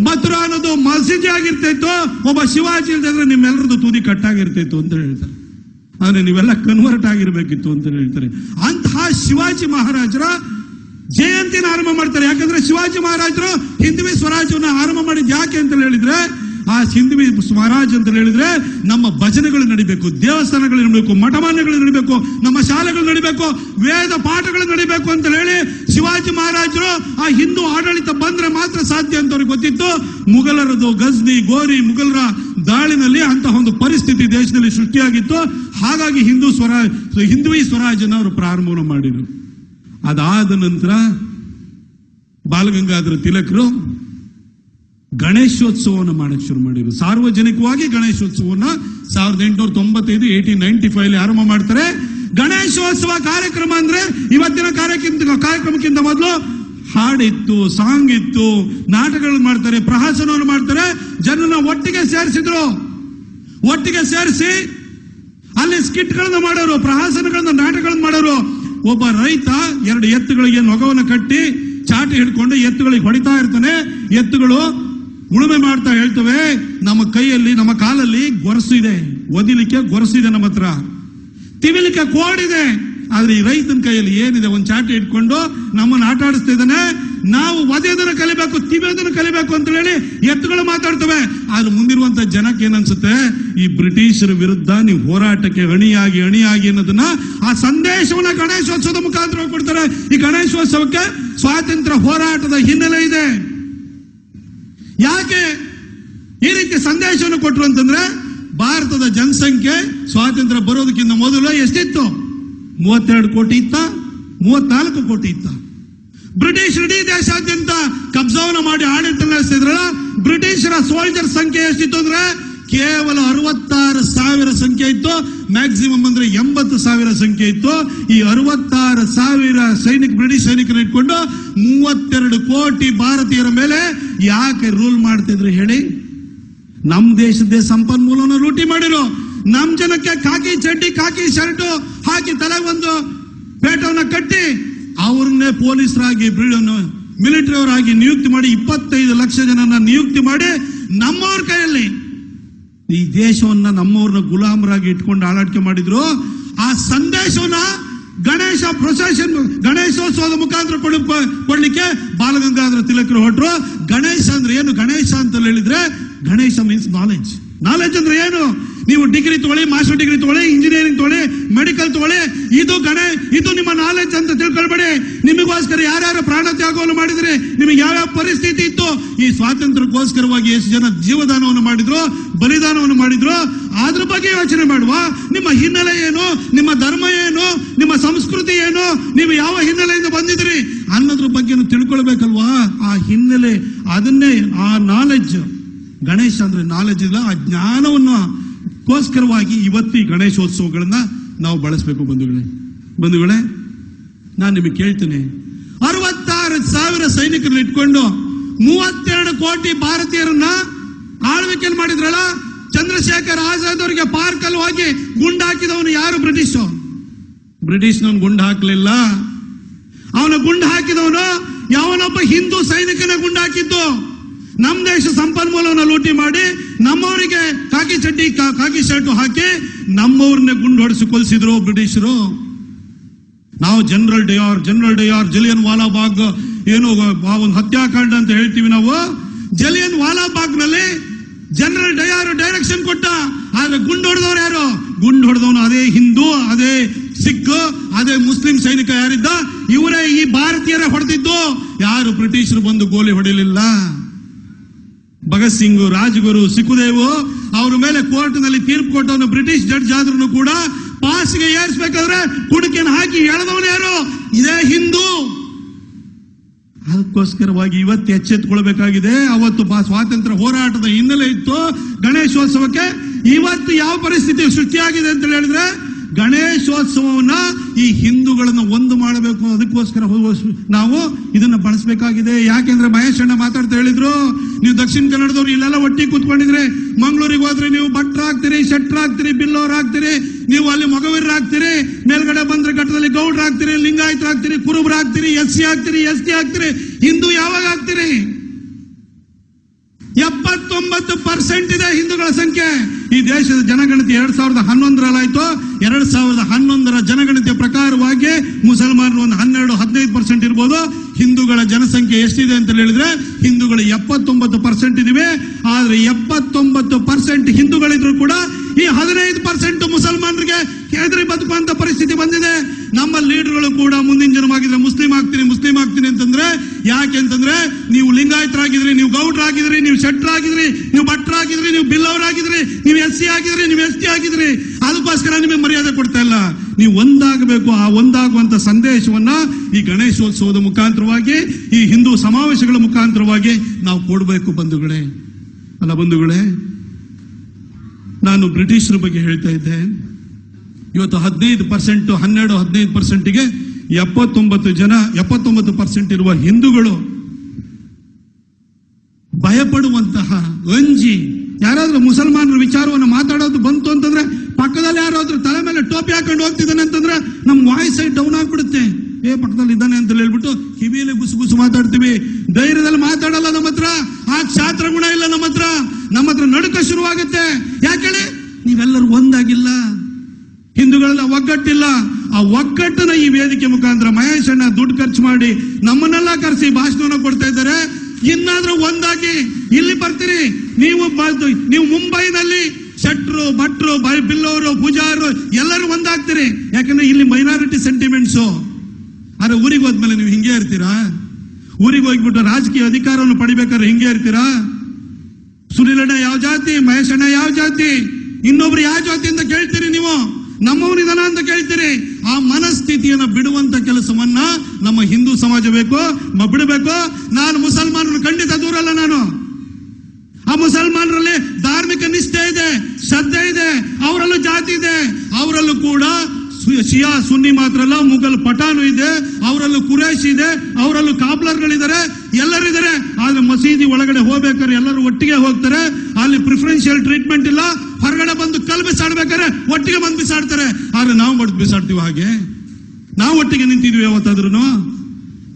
ಮಥುರಾ ಅನ್ನೋದು ಮಸ್ಜಿದ್ ಆಗಿರ್ತಿತ್ತು ಒಬ್ಬ ಶಿವಾಜಿ ಇಲ್ದಿದ್ರೆ ನಿಮ್ಮೆಲ್ಲರದ್ದು ತುದಿ ಕಟ್ಟಾಗಿರ್ತಿತ್ತು ಅಂತ ಹೇಳ್ತಾರೆ. ಆದ್ರೆ ನೀವೆಲ್ಲ ಕನ್ವರ್ಟ್ ಆಗಿರ್ಬೇಕಿತ್ತು ಅಂತ ಹೇಳ್ತಾರೆ. ಅಂತಹ ಶಿವಾಜಿ ಮಹಾರಾಜರ ಜಯಂತಿನ ಆರಂಭ ಮಾಡ್ತಾರೆ. ಯಾಕಂದ್ರೆ ಶಿವಾಜಿ ಮಹಾರಾಜರು ಹಿಂದವಿ ಸ್ವರಾಜ್ಯವನ್ನು ಆರಂಭ ಮಾಡಿದ್ ಯಾಕೆ ಅಂತ ಹೇಳಿದ್ರೆ, ಆ ಹಿಂದವಿ ಸ್ವರಾಜ್ ಅಂತ ಹೇಳಿದ್ರೆ ನಮ್ಮ ಭಜನೆಗಳು ನಡಿಬೇಕು, ದೇವಸ್ಥಾನಗಳು ನಡಬೇಕು, ಮಠಮಾನ್ಯಗಳು ನಡಿಬೇಕು, ನಮ್ಮ ಶಾಲೆಗಳು ನಡಿಬೇಕು, ವೇದ ಪಾಠಗಳು ನಡಿಬೇಕು ಅಂತ ಹೇಳಿ ಶಿವಾಜಿ ಮಹಾರಾಜರು ಆ ಹಿಂದೂ ಆಡಳಿತ ಬಂದ್ರೆ ಮಾತ್ರ ಸಾಧ್ಯ ಅಂತ ಅವ್ರಿಗೆ ಗೊತ್ತಿತ್ತು. ಮುಗಲರದು ಗಜ್ನಿ, ಗೋರಿ ಮುಗಲರ ದಾಳಿನಲ್ಲಿ ಅಂತಹ ಒಂದು ಪರಿಸ್ಥಿತಿ ದೇಶದಲ್ಲಿ ಸೃಷ್ಟಿಯಾಗಿತ್ತು. ಹಾಗಾಗಿ ಹಿಂದೂ ಸ್ವರಾಜ್ ಹಿಂದುವಿ ಸ್ವರಾಜ್ಯನ ಅವರು ಪ್ರಾರಂಭವನ್ನು ಮಾಡಿದರು. ಅದಾದ ನಂತರ ಬಾಲಗಂಗಾಧರ ತಿಲಕರು ಗಣೇಶೋತ್ಸವವನ್ನು ಮಾಡಕ್ ಶುರು ಮಾಡಿದ್ರು. ಸಾರ್ವಜನಿಕವಾಗಿ ಗಣೇಶೋತ್ಸವವನ್ನ ಸಾವಿರದ ಎಂಟುನೂರ ತೊಂಬತ್ತೈದು ಏಟೀನ್ ನೈನ್ಟಿ ಫೈವ್ ಆರಂಭ ಮಾಡ್ತಾರೆ. ಗಣೇಶೋತ್ಸವ ಕಾರ್ಯಕ್ರಮ ಅಂದ್ರೆ ಇವತ್ತಿನ ಕಾರ್ಯಕ್ಕಿಂತ ಕಾರ್ಯಕ್ರಮಕ್ಕಿಂತ ಮೊದಲು ಹಾಡಿತ್ತು ಸಾಂಗ್ ಇತ್ತು ನಾಟಕಗಳನ್ನು ಮಾಡ್ತಾರೆ, ಪ್ರಹಸನವನ್ನು ಮಾಡ್ತಾರೆ. ಜನರನ್ನ ಒಟ್ಟಿಗೆ ಸೇರಿಸಿದ್ರು. ಒಟ್ಟಿಗೆ ಸೇರಿಸಿ ಅಲ್ಲಿ ಸ್ಕಿಟ್ಗಳನ್ನ ಮಾಡೋರು, ಪ್ರಹಸನಗಳನ್ನ, ನಾಟಕಗಳನ್ನ ಮಾಡೋರು. ಒಬ್ಬ ರೈತ ಎರಡು ಎತ್ತುಗಳಿಗೆ ನೊಗವನ್ನು ಕಟ್ಟಿ ಚಾಟಿ ಹಿಡ್ಕೊಂಡು ಎತ್ತುಗಳಿಗೆ ಹೊಡಿತಾ ಇರ್ತಾನೆ. ಎತ್ತುಗಳು ಉಳುಮೆ ಮಾಡ್ತಾ ಹೇಳ್ತವೆ. ನಮ್ಮ ಕೈಯಲ್ಲಿ, ನಮ್ಮ ಕಾಲಲ್ಲಿ ಗೊರಸು ಇದೆ. ಒದಿಲಿಕ್ಕೆ ಗೊರಸು ಇದೆ ನಮ್ಮ ಹತ್ರ. ತಿವಿಲಿಕ್ಕೆ ಕೋಡಿದೆ ಆದ್ರೆ ಈ ರೈತನ ಕೈಯಲ್ಲಿ ಏನಿದೆ? ಒಂದು ಚಾಟಿ ಇಟ್ಕೊಂಡು ನಮ್ಮನ್ನ ಆಟ ಆಡಿಸ್ತಾ ಇದ್ದಾನೆ. ನಾವು ವಧೆಯದನ್ನು ಕಲಿಬೇಕು ತಿವಿಯೋದನ್ನ ಕಲಿಬೇಕು ಅಂತ ಹೇಳಿ ಎತ್ತುಗಳು ಮಾತಾಡ್ತವೆ. ಆದ್ರೆ ಮುಂದಿರುವಂತ ಜನಕ್ಕೆ ಏನನ್ಸುತ್ತೆ? ಈ ಬ್ರಿಟಿಷರ ವಿರುದ್ಧ ನೀವು ಹೋರಾಟಕ್ಕೆ ಅಣಿಯಾಗಿ ಅಣಿಯಾಗಿ ಅನ್ನೋದನ್ನ ಆ ಸಂದೇಶವನ್ನ ಗಣೇಶೋತ್ಸವದ ಮುಖಾಂತರ ಕೊಡ್ತಾರೆ. ಈ ಗಣೇಶೋತ್ಸವಕ್ಕೆ ಸ್ವಾತಂತ್ರ್ಯ ಹೋರಾಟದ ಹಿನ್ನೆಲೆ ಇದೆ. ಯಾಕೆ ಈ ರೀತಿ ಸಂದೇಶವನ್ನು ಕೊಟ್ಟರು ಅಂತಂದ್ರೆ ಭಾರತದ ಜನಸಂಖ್ಯೆ ಸ್ವಾತಂತ್ರ್ಯ ಬರೋದಕ್ಕಿಂತ ಮೊದಲು ಎಷ್ಟಿತ್ತು? ಮೂವತ್ತೆರಡು ಕೋಟಿ ಇತ್ತ? ಮೂವತ್ನಾಲ್ಕು ಕೋಟಿ ಇತ್ತ? ಬ್ರಿಟಿಷ್ ಇಡೀ ದೇಶಾದ್ಯಂತ ಕಬ್ಜಾವನ ಮಾಡಿ ಆಡಳಿತ ನಡೆಸಿದ್ರಲ್ಲ ಬ್ರಿಟಿಷರ ಸೋಲ್ಜರ್ ಸಂಖ್ಯೆ ಎಷ್ಟಿತ್ತು ಅಂದ್ರೆ ಕೇವಲ ಅರವತ್ತಾರು ಸಾವಿರ ಸಂಖ್ಯೆ ಇತ್ತು. ಮ್ಯಾಕ್ಸಿಮಮ್ ಅಂದ್ರೆ ಎಂಬತ್ತು ಸಾವಿರ ಸಂಖ್ಯೆ ಇತ್ತು. ಈ ಅರವತ್ತಾರು ಸಾವಿರ ಸೈನಿಕ, ಬ್ರಿಟಿಷ್ ಸೈನಿಕರನ್ನ ಇಟ್ಕೊಂಡು ಮೂವತ್ತೆರಡು ಕೋಟಿ ಭಾರತೀಯರ ಮೇಲೆ ಯಾಕೆ ರೂಲ್ ಮಾಡ್ತಿದ್ರು ಹೇಳಿ? ನಮ್ಮ ದೇಶದ ಸಂಪನ್ಮೂಲನ ಲೂಟಿ ಮಾಡಿರು ನಮ್ಮ ಜನಕ್ಕೆ ಕಾಕಿ ಚಡ್ಡಿ, ಕಾಕಿ ಶರ್ಟ್ ಹಾಕಿ ತಲೆ ಒಂದು ಪೇಟವನ್ನ ಕಟ್ಟಿ ಅವ್ರನ್ನೇ ಪೊಲೀಸರಾಗಿ ಮಿಲಿಟರಿ ಅವರಾಗಿ ನಿಯುಕ್ತಿ ಮಾಡಿ ಇಪ್ಪತ್ತೈದು ಲಕ್ಷ ಜನನ ನಿಯುಕ್ತಿ ಮಾಡಿ ನಮ್ಮವ್ರ ಕೈಯಲ್ಲಿ ಈ ದೇಶವನ್ನ ನಮ್ಮವ್ರನ್ನ ಗುಲಾಮರಾಗಿ ಇಟ್ಕೊಂಡು ಆಳಾಟಿಕೆ ಮಾಡಿದ್ರು. ಆ ಸಂದೇಶವನ್ನ ಗಣೇಶ ಪ್ರೊಸೆಷನ್, ಗಣೇಶೋತ್ಸವದ ಮುಖಾಂತರ ಕೊಡ್- ಕೊಡ್ಲಿಕ್ಕೆ ಬಾಲಗಂಗಾಧರ ತಿಲಕರು ಹೊರಟ್ರು ಗಣೇಶ ಅಂದ್ರೆ ಏನು? ಗಣೇಶ ಅಂತ ಹೇಳಿದ್ರೆ ಗಣೇಶ ಮೀನ್ಸ್ ನಾಲೆಜ್ ನಾಲೆಜ್ ಅಂದ್ರೆ ಏನು? ನೀವು ಡಿಗ್ರಿ ತಗೊಳ್ಳಿ, ಮಾಸ್ಟರ್ ಡಿಗ್ರಿ ತಗೊಳ್ಳಿ, ಇಂಜಿನಿಯರಿಂಗ್ ತಗೊಳ್ಳಿ, ಮೆಡಿಕಲ್ ತಗೊಳ್ಳಿ, ಇದು ಗಣೆ ಇದು ನಿಮ್ಮ ನಾಲೆಜ್ ಅಂತ ತಿಳ್ಕೊಳ್ಬೇಡಿ. ನಿಮಗೋಸ್ಕರ ಯಾರ್ಯಾರು ಪ್ರಾಣ ತ್ಯಾಗವನ್ನು ಮಾಡಿದ್ರೆ, ನಿಮಗೆ ಯಾವ್ಯಾವ ಪರಿಸ್ಥಿತಿ ಇತ್ತು, ಈ ಸ್ವಾತಂತ್ರ್ಯಕ್ಕೋಸ್ಕರವಾಗಿ ಎಷ್ಟು ಜನ ಜೀವದಾನವನ್ನು ಮಾಡಿದ್ರು, ಬಲಿದಾನವನ್ನು ಮಾಡಿದ್ರು ಅದ್ರ ಬಗ್ಗೆ ಯೋಚನೆ ಮಾಡುವ. ನಿಮ್ಮ ಹಿನ್ನೆಲೆ ಏನು, ನಿಮ್ಮ ಧರ್ಮ ಏನು, ನಿಮ್ಮ ಸಂಸ್ಕೃತಿ ಏನು, ನೀವು ಯಾವ ಹಿನ್ನೆಲೆಯಿಂದ ಬಂದಿದ್ರಿ ಅನ್ನೋದ್ರ ಬಗ್ಗೆ ತಿಳ್ಕೊಳ್ಬೇಕಲ್ವಾ? ಆ ಹಿನ್ನೆಲೆ, ಅದನ್ನೇ ಆ ನಾಲೆಜ್ ಗಣೇಶ ಅಂದ್ರೆ ನಾಲೆಜ್ ಇಲ್ಲ, ಆ ಜ್ಞಾನವನ್ನು ಗೋಸ್ಕರವಾಗಿ ಇವತ್ತು ಈ ಗಣೇಶೋತ್ಸವಗಳನ್ನ ನಾವು ಬಳಸಬೇಕು ಬಂಧುಗಳೇ. ಬಂಧುಗಳೇ, ನಾನು ನಿಮಗೆ ಕೇಳ್ತೇನೆ. ಅರವತ್ತಾರು ಸಾವಿರ ಸೈನಿಕರನ್ನ ಇಟ್ಕೊಂಡು ಮೂವತ್ತೆರಡು ಕೋಟಿ ಭಾರತೀಯರನ್ನ ಆಳ್ವಿಕೆಯಲ್ಲಿ ಮಾಡಿದ್ರಲ್ಲ, ಚಂದ್ರಶೇಖರ್ ಆಜಾದ್ ಅವರಿಗೆ ಪಾರ್ಕ್ ಅಲ್ಲಿ ಹೋಗಿ ಗುಂಡು ಹಾಕಿದವನು ಯಾರು ಬ್ರಿಟಿಷ್? ಬ್ರಿಟಿಷ್ನವನು ಗುಂಡು ಹಾಕಲಿಲ್ಲ. ಅವನ ಗುಂಡು ಹಾಕಿದವನು ಯಾವನೊಬ್ಬ ಹಿಂದೂ ಸೈನಿಕನ ಗುಂಡು ಹಾಕಿದ್ದು? ನಮ್ಮ ದೇಶ ಸಂಪನ್ಮೂಲವನ್ನು ಲೂಟಿ ಮಾಡಿ ನಮ್ಮವರಿಗೆ ಕಾಕಿ ಚಡ್ಡಿ ಕಾಕಿ ಶರ್ಟ್ ಹಾಕಿ ನಮ್ಮವ್ರನ್ನೇ ಗುಂಡು ಹೊಡೆಸಿ ಕೊಲ್ಸಿದ್ರು ಬ್ರಿಟಿಷರು. ನಾವು General Dyer General Dyer Jallian Walabagh ಏನು ಒಂದು ಹತ್ಯಾಕಾಂಡ ಅಂತ ಹೇಳ್ತೀವಿ ನಾವು. ಜಲಿಯನ್ ವಾಲಾಬಾಗ್ನಲ್ಲಿ ಜನರಲ್ ಡಯಾರ್ ಡೈರೆಕ್ಷನ್ ಕೊಟ್ಟ, ಆದ್ರೆ ಗುಂಡು ಹೊಡೆದವ್ರು ಯಾರು? ಗುಂಡು ಹೊಡೆದವನು ಅದೇ ಹಿಂದೂ, ಅದೇ ಸಿಖ್, ಅದೇ ಮುಸ್ಲಿಂ ಸೈನಿಕ ಯಾರಿದ್ದ? ಇವರೇ ಈ ಭಾರತೀಯರೇ ಹೊಡೆದಿದ್ದು. ಯಾರು ಬ್ರಿಟಿಷರು ಬಂದು ಗೋಲಿ ಹೊಡೆಯಲಿಲ್ಲ. ಭಗತ್ ಸಿಂಗ್ ರಾಜ್ಗುರು ಸಿಖುದೇವು ಅವ್ರ ಮೇಲೆ ಕೋರ್ಟ್ನಲ್ಲಿ ತೀರ್ಪು ಕೊಟ್ಟವನು ಬ್ರಿಟಿಷ್ ಜಡ್ಜ್ ಆದ್ರೂ ಕೂಡ ಪಾಸ್ಗೆ ಏರಿಸಬೇಕಾದ್ರೆ ಕುಡಿಕೆನ ಹಾಕಿ ಎಳೆದವನು ಯಾರು? ಇದೇ ಹಿಂದೂ. ಅದಕ್ಕೋಸ್ಕರವಾಗಿ ಇವತ್ತು ಎಚ್ಚೆತ್ತುಕೊಳ್ಬೇಕಾಗಿದೆ. ಅವತ್ತು ಸ್ವಾತಂತ್ರ್ಯ ಹೋರಾಟದ ಹಿನ್ನೆಲೆ ಇತ್ತು. ಗಣೇಶೋತ್ಸವಕ್ಕೆ ಇವತ್ತು ಯಾವ ಪರಿಸ್ಥಿತಿ ಸೃಷ್ಟಿಯಾಗಿದೆ ಅಂತ ಹೇಳಿದ್ರೆ ಗಣೇಶೋತ್ಸವವನ್ನ ಈ ಹಿಂದೂಗಳನ್ನು ಒಂದು ಮಾಡಬೇಕು. ಅದಕ್ಕೋಸ್ಕರ ನಾವು ಇದನ್ನ ಬಳಸಬೇಕಾಗಿದೆ. ಯಾಕೆಂದ್ರೆ ಮಹೇಶ್ ಅಣ್ಣ ಮಾತಾಡ್ತಾ ಹೇಳಿದ್ರು ನೀವು ದಕ್ಷಿಣ ಕನ್ನಡದವ್ರು ಇಲ್ಲೆಲ್ಲ ಒಟ್ಟಿಗೆ ಕೂತ್ಕೊಂಡಿದ್ರೆ ಮಂಗಳೂರಿಗೆ ಹೋದ್ರೆ ನೀವು ಭಟ್ರ ಹಾಕ್ತೀರಿ ಶೆಟ್ರ ಆಗ್ತೀರಿ, ಬಿಲ್ಲೋರ್ ಆಗ್ತೀರಿ, ನೀವು ಅಲ್ಲಿ ಮೊಗವೀರ ಆಗ್ತೀರಿ, ಮೇಲ್ಗಡೆ ಬಂದ್ರೆ ಘಟ್ಟದಲ್ಲಿ ಗೌಡ್ರ ಹಾಕ್ತೀರಿ ಲಿಂಗಾಯತರ ಆಗ್ತೀರಿ, ಕುರುಬ್ರ ಹಾಕ್ತೀರಿ ಎಸ್ ಸಿ ಹಾಕ್ತೀರಿ ಎಸ್ ಟಿ ಹಾಕ್ತೀರಿ ಹಿಂದೂ ಯಾವಾಗ ಹಾಕ್ತೀರಿ ಎಪ್ಪತ್ತೊಂಬತ್ತು ಪರ್ಸೆಂಟ್ ಇದೆ ಹಿಂದೂಗಳ ಸಂಖ್ಯೆ. ಈ ದೇಶದ ಜನಗಣತಿ ಎರಡ್ ಸಾವಿರದ ಹನ್ನೊಂದರಲ್ಲಾಯ್ತು ಎರಡ್ ಸಾವಿರದ ಹನ್ನೊಂದರ ಜನಗಣತಿಯ ಪ್ರಕಾರವಾಗಿ ಮುಸಲ್ಮಾನರು ಒಂದು ಹನ್ನೆರಡು, ಹದಿನೈದು ಪರ್ಸೆಂಟ್ ಇರ್ಬೋದು. ಹಿಂದೂಗಳ ಜನಸಂಖ್ಯೆ ಎಷ್ಟಿದೆ ಅಂತ ಹೇಳಿದ್ರೆ ಹಿಂದೂಗಳು ಎಪ್ಪತ್ತೊಂಬತ್ತು ಪರ್ಸೆಂಟ್ ಇದಿವೆ. ಆದ್ರೆ ಎಪ್ಪತ್ತೊಂಬತ್ತು ಪರ್ಸೆಂಟ್ ಹಿಂದೂಗಳಿದ್ರು ಕೂಡ ಈ ಹದಿನೈದು ಪರ್ಸೆಂಟ್ ಮುಸಲ್ಮಾನರಿಗೆ ಹೆದರಿ ಬದುಕುವಂತ ಪರಿಸ್ಥಿತಿ ಬಂದಿದೆ. ನಮ್ಮ ಲೀಡರ್ಗಳು ಕೂಡ ಮುಂದಿನ ಜನ್ಮಾಗಿದ್ರೆ ಮುಸ್ಲಿಂ ಆಗ್ತೀನಿ ಮುಸ್ಲಿಂ ಆಗ್ತೀನಿ ಅಂತಂದ್ರೆ ಯಾಕೆ ಅಂತಂದ್ರೆ ನೀವು ಲಿಂಗಾಯತರಾಗಿದ್ರಿ, ನೀವು ಗೌಡ್ರಾಗಿದ್ರಿ, ನೀವು ಶೆಟ್ರಾಗಿದ್ರಿ, ನೀವು ಭಟ್ರಾಗಿದ್ರಿ, ನೀವು ಬಿಲ್ಲವರಾಗಿದ್ರಿ, ನೀವು ಎಸ್ ಸಿ ಆಗಿದ್ರಿ, ನೀವು ಎಸ್ ಟಿ ಆಗಿದ್ರಿ. ಅದಕ್ಕೋಸ್ಕರ ನಿಮಗೆ ಮರ್ಯಾದೆ ಕೊಡ್ತಾ ಇಲ್ಲ. ನೀವು ಒಂದಾಗಬೇಕು, ಆ ಒಂದಾಗುವಂತ ಸಂದೇಶವನ್ನ ಈ ಗಣೇಶೋತ್ಸವದ ಮುಖಾಂತರವಾಗಿ, ಈ ಹಿಂದೂ ಸಮಾವೇಶಗಳ ಮುಖಾಂತರವಾಗಿ ನಾವು ಕೊಡಬೇಕು ಬಂಧುಗಳೇ. ಅಲ್ಲ ಬಂಧುಗಳೇ, ನಾನು ಬ್ರಿಟಿಷರ ಬಗ್ಗೆ ಹೇಳ್ತಾ ಇದ್ದೆ. ಇವತ್ತು ಹದಿನೈದು ಪರ್ಸೆಂಟ್, ಹನ್ನೆರಡು, ಹದಿನೈದು ಪರ್ಸೆಂಟ್ಗೆ ಎಪ್ಪತ್ತೊಂಬತ್ತು ಜನ, ಎಪ್ಪತ್ತೊಂಬತ್ತು ಪರ್ಸೆಂಟ್ ಇರುವ ಹಿಂದೂಗಳು ಭಯಪಡುವಂತಹ ಅಂಜಿ, ಯಾರಾದ್ರೂ ಮುಸಲ್ಮಾನರ ವಿಚಾರವನ್ನು ಮಾತಾಡೋದು ಬಂತು ಅಂತಂದ್ರೆ ಪಕ್ಕದಲ್ಲಿ ಯಾರಾದ್ರೂ ತಲೆ ಮೇಲೆ ಟೋಪಿ ಹಾಕೊಂಡು ಹೋಗ್ತಿದ್ದಾನೆ ಅಂತಂದ್ರೆ ನಮ್ ವಾಯ್ಸ್ ಡೌನ್ ಆಗ್ಬಿಡುತ್ತೆ. ಏ, ಪಕ್ಕದಲ್ಲಿ ಇದ್ದಾನೆ ಅಂತ ಹೇಳ್ಬಿಟ್ಟು ಕಿವಿಯಲ್ಲಿ ಗುಸು ಗುಸು ಮಾತಾಡ್ತೀವಿ. ಧೈರ್ಯದಲ್ಲಿ ಮಾತಾಡಲ್ಲ ನಮ್ಮ ಹತ್ರ. ಆ ಕ್ಷಾತ್ರ ಗುಣ ಇಲ್ಲ ನಮ್ಮ ಹತ್ರ. ನಮ್ಮ ಹತ್ರ ನಡುಕ ಶುರುವಾಗುತ್ತೆ. ಯಾಕೇಳಿ ನೀವೆಲ್ಲರೂ ಒಂದಾಗಿಲ್ಲ. ಹಿಂದೂಗಳೆಲ್ಲ ಒಗ್ಗಟ್ಟಿಲ್ಲ. ಆ ಒಗ್ಗಟ್ಟನ್ನ ಈ ವೇದಿಕೆ ಮುಖಾಂತರ ಮಹೇಶ್ ದುಡ್ಡು ಖರ್ಚು ಮಾಡಿ ನಮ್ಮನ್ನೆಲ್ಲ ಕರೆಸಿ ಭಾಷಣವನ್ನು ಕೊಡ್ತಾ ಇದ್ದಾರೆ. ಇನ್ನಾದ್ರೂ ಒಂದಾಗಿ. ಇಲ್ಲಿ ಬರ್ತೀರಿ. ನೀವು ನೀವು ಮುಂಬೈನಲ್ಲಿ ಶೆಟ್ರು, ಭಟ್ರು ಬಿಲ್ಲೋರು, ಪೂಜಾರು ಎಲ್ಲರೂ ಒಂದಾಗ್ತೀರಿ. ಯಾಕಂದ್ರೆ ಇಲ್ಲಿ ಮೈನಾರಿಟಿ ಸೆಂಟಿಮೆಂಟ್ಸ್ ಆದ್ರೆ ಊರಿಗೆ ಹೋದ್ಮೇಲೆ ನೀವು ಹಿಂಗೆ ಇರ್ತೀರಾ? ಊರಿಗೆ ಹೋಗ್ಬಿಟ್ಟು ರಾಜಕೀಯ ಅಧಿಕಾರವನ್ನು ಪಡಿಬೇಕಾದ್ರೆ ಹಿಂಗೆ ಇರ್ತೀರಾ? ಸುನಿಲಣ್ಣ ಯಾವ ಜಾತಿ? ಮಹೇಶಣ್ಣ ಯಾವ ಜಾತಿ? ಇನ್ನೊಬ್ರು ಯಾವ ಜಾತಿ ಅಂತ ಕೇಳ್ತೀರಿ ನೀವು? ನಮ್ಮವನಿದಾನ ಅಂತ ಕೇಳ್ತೀರಿ. ಆ ಮನಸ್ಥಿತಿಯನ್ನ ಬಿಡುವಂತ ಕೆಲಸವನ್ನ ನಮ್ಮ ಹಿಂದೂ ಸಮಾಜ ಬೇಕು ಬಿಡಬೇಕು. ನಾನು ಮುಸಲ್ಮಾನರು, ಖಂಡಿತ ದೂರಲ್ಲ ನಾನು. ಧಾರ್ಮಿಕ ನಿಷ್ಠೆ ಇದೆ, ಶ್ರದ್ಧೆ ಇದೆ, ಅವರಲ್ಲೂ ಜಾತಿ ಇದೆ. ಅವರಲ್ಲೂ ಕೂಡ ಶಿಯಾ ಸುನ್ನಿ ಮಾತ್ರ ಅಲ್ಲ ಮುಗಲ್ ಪಠಾನು ಇದೆ, ಅವರಲ್ಲೂ ಕುರೇಶ್ ಇದೆ, ಅವರಲ್ಲೂ ಕಾಬ್ಲರ್ಗಳಿದ್ದಾರೆ ಎಲ್ಲರಿದ್ದಾರೆ ಆದ್ರೆ ಮಸೀದಿ ಒಳಗಡೆ ಹೋಗ್ಬೇಕಾದ್ರೆ ಎಲ್ಲರೂ ಒಟ್ಟಿಗೆ ಹೋಗ್ತಾರೆ. ಅಲ್ಲಿ ಪ್ರಿಫರೆನ್ಷಿಯಲ್ ಟ್ರೀಟ್ಮೆಂಟ್ ಇಲ್ಲ. ಹೊರಗಡೆ ಬಂದು ಕಲ್ ಬಿಸಾಡ್ಬೇಕಾದ್ರೆ ಒಟ್ಟಿಗೆ ಬಂದು ಬಿಸಾಡ್ತಾರೆ. ಆದ್ರೆ ನಾವು ಬಡ್ದು ಬಿಸಾಡ್ತೀವಿ ಹಾಗೆ? ನಾವು ಒಟ್ಟಿಗೆ ನಿಂತಿದ್ವಿ ಯಾವತ್ತಾದ್ರೂ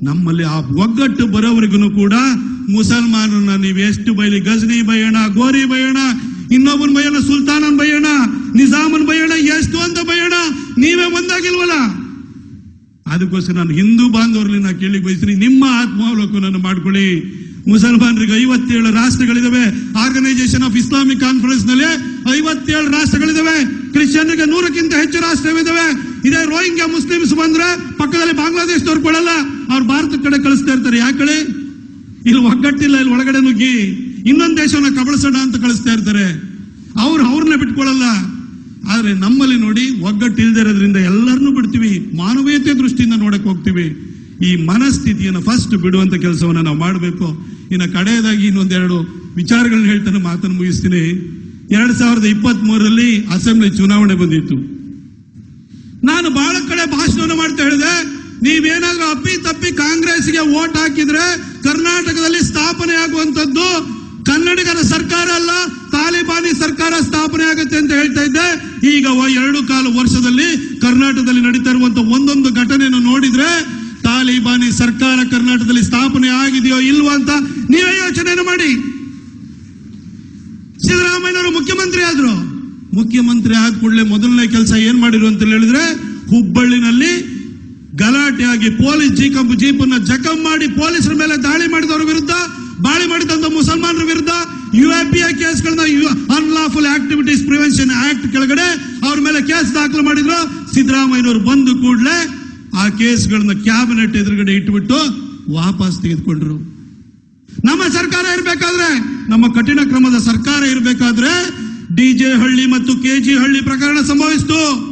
ನಮ್ಮಲ್ಲಿ ಆ ಒಗ್ಗಟ್ಟು ಬರೋವರೆಗೂ ಕೂಡ ಮುಸಲ್ಮಾನರನ್ನ ಎಷ್ಟು ಬೈಲಿ? ಗಜನಿ ಬೈಯೋಣ, ಗೋರಿ ಬೈಯೋಣ, ಇನ್ನೊಬ್ಬನ ಬೈಯೋಣ, ಸುಲ್ತಾನನ್ ಬೈಯೋಣ, ನಿಜಾಮನ್ ಬೈಯೋಣ, ಎಷ್ಟು ಅಂತ ಬೈಯೋಣ? ನೀವೇ ಒಂದಾಗಿಲ್ವಲ್ಲ? ಅದಕ್ಕೋಸ್ಕರ ನಾನು ಹಿಂದೂ ಬಾಂಧವರಲ್ಲಿ ನಾ ಕೇಳಿ ಬಯಸ್ತೀನಿ, ನಿಮ್ಮ ಆತ್ಮಾವಲೋಕನನ್ನು ಮಾಡ್ಕೊಳ್ಳಿ. ಮುಸಲ್ಮಾನರಿಗೆ ಐವತ್ತೇಳು ರಾಷ್ಟ್ರಗಳಿದಾವೆ. ಆರ್ಗನೈಸೇಷನ್ ಆಫ್ ಇಸ್ಲಾಮಿಕ್ ಕಾನ್ಫರೆನ್ಸ್ನಲ್ಲಿ ಐವತ್ತೇಳು ರಾಷ್ಟ್ರಗಳಿದಾವೆ. ಕ್ರಿಶ್ಚಿಯನ್ಗೆ ನೂರಕ್ಕಿಂತ ಹೆಚ್ಚು ರಾಷ್ಟ್ರವಿದಾವೆ. ಇದೇ ರೋಹಿಂಗ್ಯಾ ಮುಸ್ಲಿಮ್ಸ್ ಬಂದ್ರೆ ಪಕ್ಕದಲ್ಲಿ ಬಾಂಗ್ಲಾದೇಶ್ ಕೊಡಲ್ಲ ಅವ್ರು ಭಾರತ ಕಡೆ ಕಳಿಸ್ತಾ ಇರ್ತಾರೆ. ಯಾಕೆ ಇಲ್ಲಿ ಒಗ್ಗಟ್ಟಿಲ್ಲ, ಇಲ್ಲಿ ಒಳಗಡೆ ನುಗ್ಗಿ. ಇನ್ನೊಂದು ದೇಶವನ್ನ ಕಬಳಿಸೋಣ ಅಂತ ಕಳಿಸ್ತಾ ಇರ್ತಾರೆ. ಅವ್ರು ಅವ್ರನ್ನ ಬಿಟ್ಕೊಳ್ಳಲ್ಲ ಆದ್ರೆ ನಮ್ಮಲ್ಲಿ ನೋಡಿ ಒಗ್ಗಟ್ಟು ಇಲ್ದಿರೋದ್ರಿಂದ ಎಲ್ಲರನ್ನೂ ಬಿಡ್ತೀವಿ. ಮಾನವೀಯತೆ ದೃಷ್ಟಿಯಿಂದ ನೋಡಕ್ ಹೋಗ್ತೀವಿ. ಈ ಮನಸ್ಥಿತಿಯನ್ನು ಫಸ್ಟ್ ಬಿಡುವಂತ ಕೆಲಸವನ್ನ ನಾವು ಮಾಡಬೇಕು. ಇನ್ನು ಕಡೆಯದಾಗಿ ಇನ್ನೊಂದೆರಡು ವಿಚಾರಗಳನ್ನ ಹೇಳ್ತಾನೆ ಮಾತನ್ನು ಮುಗಿಸ್ತೀನಿ. ಎರಡ್ ಸಾವಿರದ ಇಪ್ಪತ್ತ್ ಮೂರರಲ್ಲಿ ಅಸೆಂಬ್ಲಿ ಚುನಾವಣೆ ಬಂದಿತ್ತು. ನಾನು ಬಹಳ ಕಡೆ ಭಾಷಣವನ್ನು ಮಾಡ್ತಾ ಹೇಳಿದೆ. ನೀವೇನಾದ್ರೂ ಅಪ್ಪಿ ತಪ್ಪಿ ಕಾಂಗ್ರೆಸ್ಗೆ ವೋಟ್ ಹಾಕಿದ್ರೆ ಕರ್ನಾಟಕದಲ್ಲಿ ಸ್ಥಾಪನೆ ಆಗುವಂತದ್ದು ಕನ್ನಡಿಗರ ಸರ್ಕಾರ ಅಲ್ಲ, ತಾಲಿಬಾನಿ ಸರ್ಕಾರ ಸ್ಥಾಪನೆ ಆಗುತ್ತೆ ಅಂತ ಹೇಳ್ತಾ ಇದ್ದೆ. ಈಗ ಎರಡು ಕಾಲು ವರ್ಷದಲ್ಲಿ ಕರ್ನಾಟಕದಲ್ಲಿ ನಡೀತಾ ಇರುವಂತ ಒಂದೊಂದು ಘಟನೆಯನ್ನು ನೋಡಿದ್ರೆ ತಾಲಿಬಾನಿ ಸರ್ಕಾರ ಕರ್ನಾಟಕದಲ್ಲಿ ಸ್ಥಾಪನೆ ಆಗಿದೆಯೋ ಇಲ್ವಾ ಅಂತ ನೀವೇ ಯೋಚನೆ ಮಾಡಿ. ಸಿದ್ದರಾಮಯ್ಯವರು ಮುಖ್ಯಮಂತ್ರಿ ಆದ್ರು. ಮುಖ್ಯಮಂತ್ರಿ ಆದ ಕೂಡಲೇ ಮೊದಲನೇ ಕೆಲಸ ಏನ್ ಮಾಡಿರು ಅಂತ ಹೇಳಿದ್ರೆ ಹುಬ್ಬಳ್ಳಿನಲ್ಲಿ ಗಲಾಟೆಯಾಗಿ ಪೊಲೀಸ್ ಜೀಕಂಪ್ ಜೀಪನ್ನ ಜಖಂ ಮಾಡಿ ಪೊಲೀಸರ ಮೇಲೆ ದಾಳಿ ಮಾಡಿದವರ ವಿರುದ್ಧ, ದಾಳಿ ಮಾಡಿದಂತ ಮುಸಲ್ಮಾನರ ವಿರುದ್ಧ ಯು ಎ ಪಿ ಐ ಕೇಸ್ಗಳನ್ನ ಅನ್ಲಾಫುಲ್ ಆಕ್ಟಿವಿಟೀಸ್ ಪ್ರಿವೆನ್ಷನ್ ಆಕ್ಟ್ ಕೆಳಗಡೆ ಅವ್ರ ಮೇಲೆ ಕೇಸ್ ದಾಖಲು ಮಾಡಿದ್ರು. ಸಿದ್ದರಾಮಯ್ಯನವರು ಬಂದು ಕೂಡಲೇ ಆ ಕೇಸ್ಗಳನ್ನ ಕ್ಯಾಬಿನೆಟ್ ಎದುರುಗಡೆ ಇಟ್ಬಿಟ್ಟು ವಾಪಸ್ ತೆಗೆದುಕೊಂಡ್ರು. ನಮ್ಮ ಸರ್ಕಾರ ಇರಬೇಕಾದ್ರೆ, ನಮ್ಮ ಕಠಿಣ ಕ್ರಮದ ಸರ್ಕಾರ ಇರಬೇಕಾದ್ರೆ ಡಿಜೆ ಹಳ್ಳಿ ಮತ್ತು ಕೆಜಿ ಹಳ್ಳಿ ಪ್ರಕರಣ ಸಂಭವಿಸಿತು.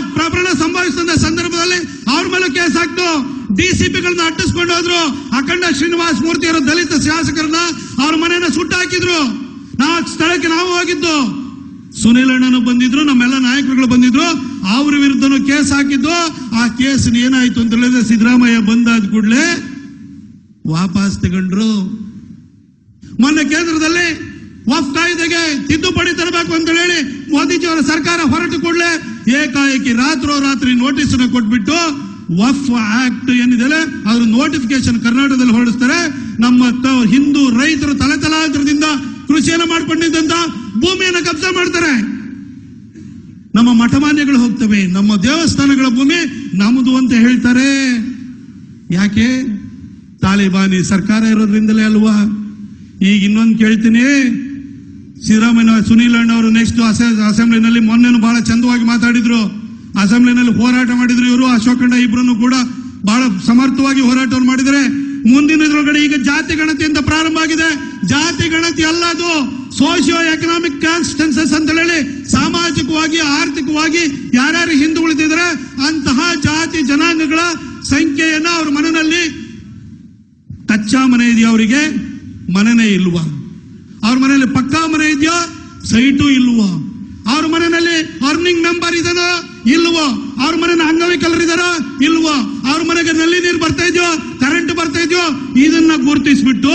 ಪ್ರಕರಣ ಸಂಭವಿಸಿದ ಸಂದರ್ಭದಲ್ಲಿ ಅವ್ರ ಮೇಲೆ ಕೇಸ್ ಹಾಕ್ತು ಡಿಸಿಪಿಗಳನ್ನ ಅಟ್ಟಿಸ್ಕೊಂಡು ಹೋದ್ರು. ಅಖಂಡ ಶ್ರೀನಿವಾಸ ಮೂರ್ತಿ ದಲಿತ ಶಾಸಕರನ್ನ ಅವ್ರ ಮನೆಯನ್ನ ಸುಟ್ಟು ಹಾಕಿದ್ರು. ನಾವು ಸ್ಥಳಕ್ಕೆ ನಾವು ಹೋಗಿದ್ದು. ಸುನಿಲ್ ಅಣ್ಣನು ಬಂದಿದ್ರು, ನಮ್ಮೆಲ್ಲ ನಾಯಕರುಗಳು ಬಂದಿದ್ರು. ಅವ್ರ ವಿರುದ್ಧನೂ ಕೇಸ್ ಹಾಕಿದ್ದು. ಆ ಕೇಸ್ ಏನಾಯ್ತು ಅಂತ ಹೇಳಿದ್ರೆ ಸಿದ್ದರಾಮಯ್ಯ ಬಂದಾದ ಕೂಡಲೇ ವಾಪಸ್ ತಗೊಂಡ್ರು. ಮೊನ್ನೆ ಕೇಂದ್ರದಲ್ಲಿ ವಫ್ ಕಾಯ್ದೆಗೆ ತಿದ್ದುಪಡಿ ತರಬೇಕು ಅಂತ ಹೇಳಿ ಮೋದಿಜಿಯವರ ಸರ್ಕಾರ ಹೊರಟು ಕೂಡಲೇ ಏಕಾಏಕಿ ರಾತ್ರೋ ರಾತ್ರಿ ನೋಟಿಸ್ ಕೊಟ್ಬಿಟ್ಟು ವಫ್ ಆಕ್ಟ್ ಏನಿದೆ ಅದ್ರ ನೋಟಿಫಿಕೇಶನ್ ಕರ್ನಾಟಕದಲ್ಲಿ ಹೊರಡಿಸ್ತಾರೆ. ನಮ್ಮ ಹಿಂದೂ ರೈತರು ತಲೆ ತಲಾಂತರದಿಂದ ಕೃಷಿಯನ್ನು ಮಾಡ್ಕೊಂಡಿದ್ದಂತ ಭೂಮಿಯನ್ನು ಕಬ್ಜಾ ಮಾಡ್ತಾರೆ. ನಮ್ಮ ಮಠಮಾನ್ಯಗಳು ಹೋಗ್ತವೆ, ನಮ್ಮ ದೇವಸ್ಥಾನಗಳ ಭೂಮಿ ನಮ್ಮದು ಅಂತ ಹೇಳ್ತಾರೆ. ಯಾಕೆ? ತಾಲಿಬಾನಿ ಸರ್ಕಾರ ಇರೋದ್ರಿಂದಲೇ ಅಲ್ವಾ? ಈಗ ಇನ್ನೊಂದು ಕೇಳ್ತೀನಿ. ಸಿದ್ದರಾಮಯ್ಯ, ಸುನೀಲ್ ಅಣ್ಣ ಅವರು ನೆಕ್ಸ್ಟ್ ಅಸೆಂಬ್ಲಿನಲ್ಲಿ ಮೊನ್ನೆನು ಬಹಳ ಚಂದವಾಗಿ ಮಾತಾಡಿದ್ರು. ಅಸೆಂಬ್ಲಿನಲ್ಲಿ ಹೋರಾಟ ಮಾಡಿದ್ರು ಇವರು ಅಶೋಕಣ್ಣ ಇಬ್ಬರನ್ನು ಕೂಡ ಬಹಳ ಸಮರ್ಥವಾಗಿ ಹೋರಾಟವನ್ನು ಮಾಡಿದರೆ ಮುಂದಿನ ಮುಂದಿನದ್ರೊಳಗಡೆ ಈಗ ಜಾತಿ ಗಣತಿಯಿಂದ ಪ್ರಾರಂಭ ಆಗಿದೆ. ಜಾತಿ ಗಣತಿ ಅಲ್ಲದು ಸೋಶಿಯೋ ಎಕನಾಮಿಕ್ ಕಾನ್ಸ್ಟೆನ್ಸಸ್ ಅಂತ ಹೇಳಿ ಸಾಮಾಜಿಕವಾಗಿ, ಆರ್ಥಿಕವಾಗಿ ಯಾರ್ಯಾರು ಹಿಂದುಳಿದಿದ್ದಾರೆ ಅಂತಹ ಜಾತಿ ಜನಾಂಗಗಳ ಸಂಖ್ಯೆಯನ್ನ ಅವ್ರ ಮನೆಯಲ್ಲಿ ಕಚ್ಚಾ ಮನೆ ಇದೆಯಾ ಅವರಿಗೆ? ಮನೆನೇ ಇಲ್ವಾ? ಅವ್ರ ಮನೆಯಲ್ಲಿ ಪಕ್ಕಾ ಮನೆ ಇದೆಯಾ? ಸೈಟು ಇಲ್ವಾ? ಅವ್ರ ಮನೆಯಲ್ಲಿ ಅರ್ನಿಂಗ್ ಮೆಂಬರ್ ಇದನ ಇಲ್ವಾ? ಅವ್ರ ಮನೆ ಅಂಗವಿಕಲರ್ ಇದಾರ ಇಲ್ವೋ? ಅವ್ರ ಮನೆಗೆ ನಲ್ಲಿ ನೀರು ಬರ್ತಾ ಇದೆಯೋ? ಕರೆಂಟ್ ಬರ್ತಾ ಇದೆಯೋ? ಇದನ್ನ ಗುರುತಿಸ್ಬಿಟ್ಟು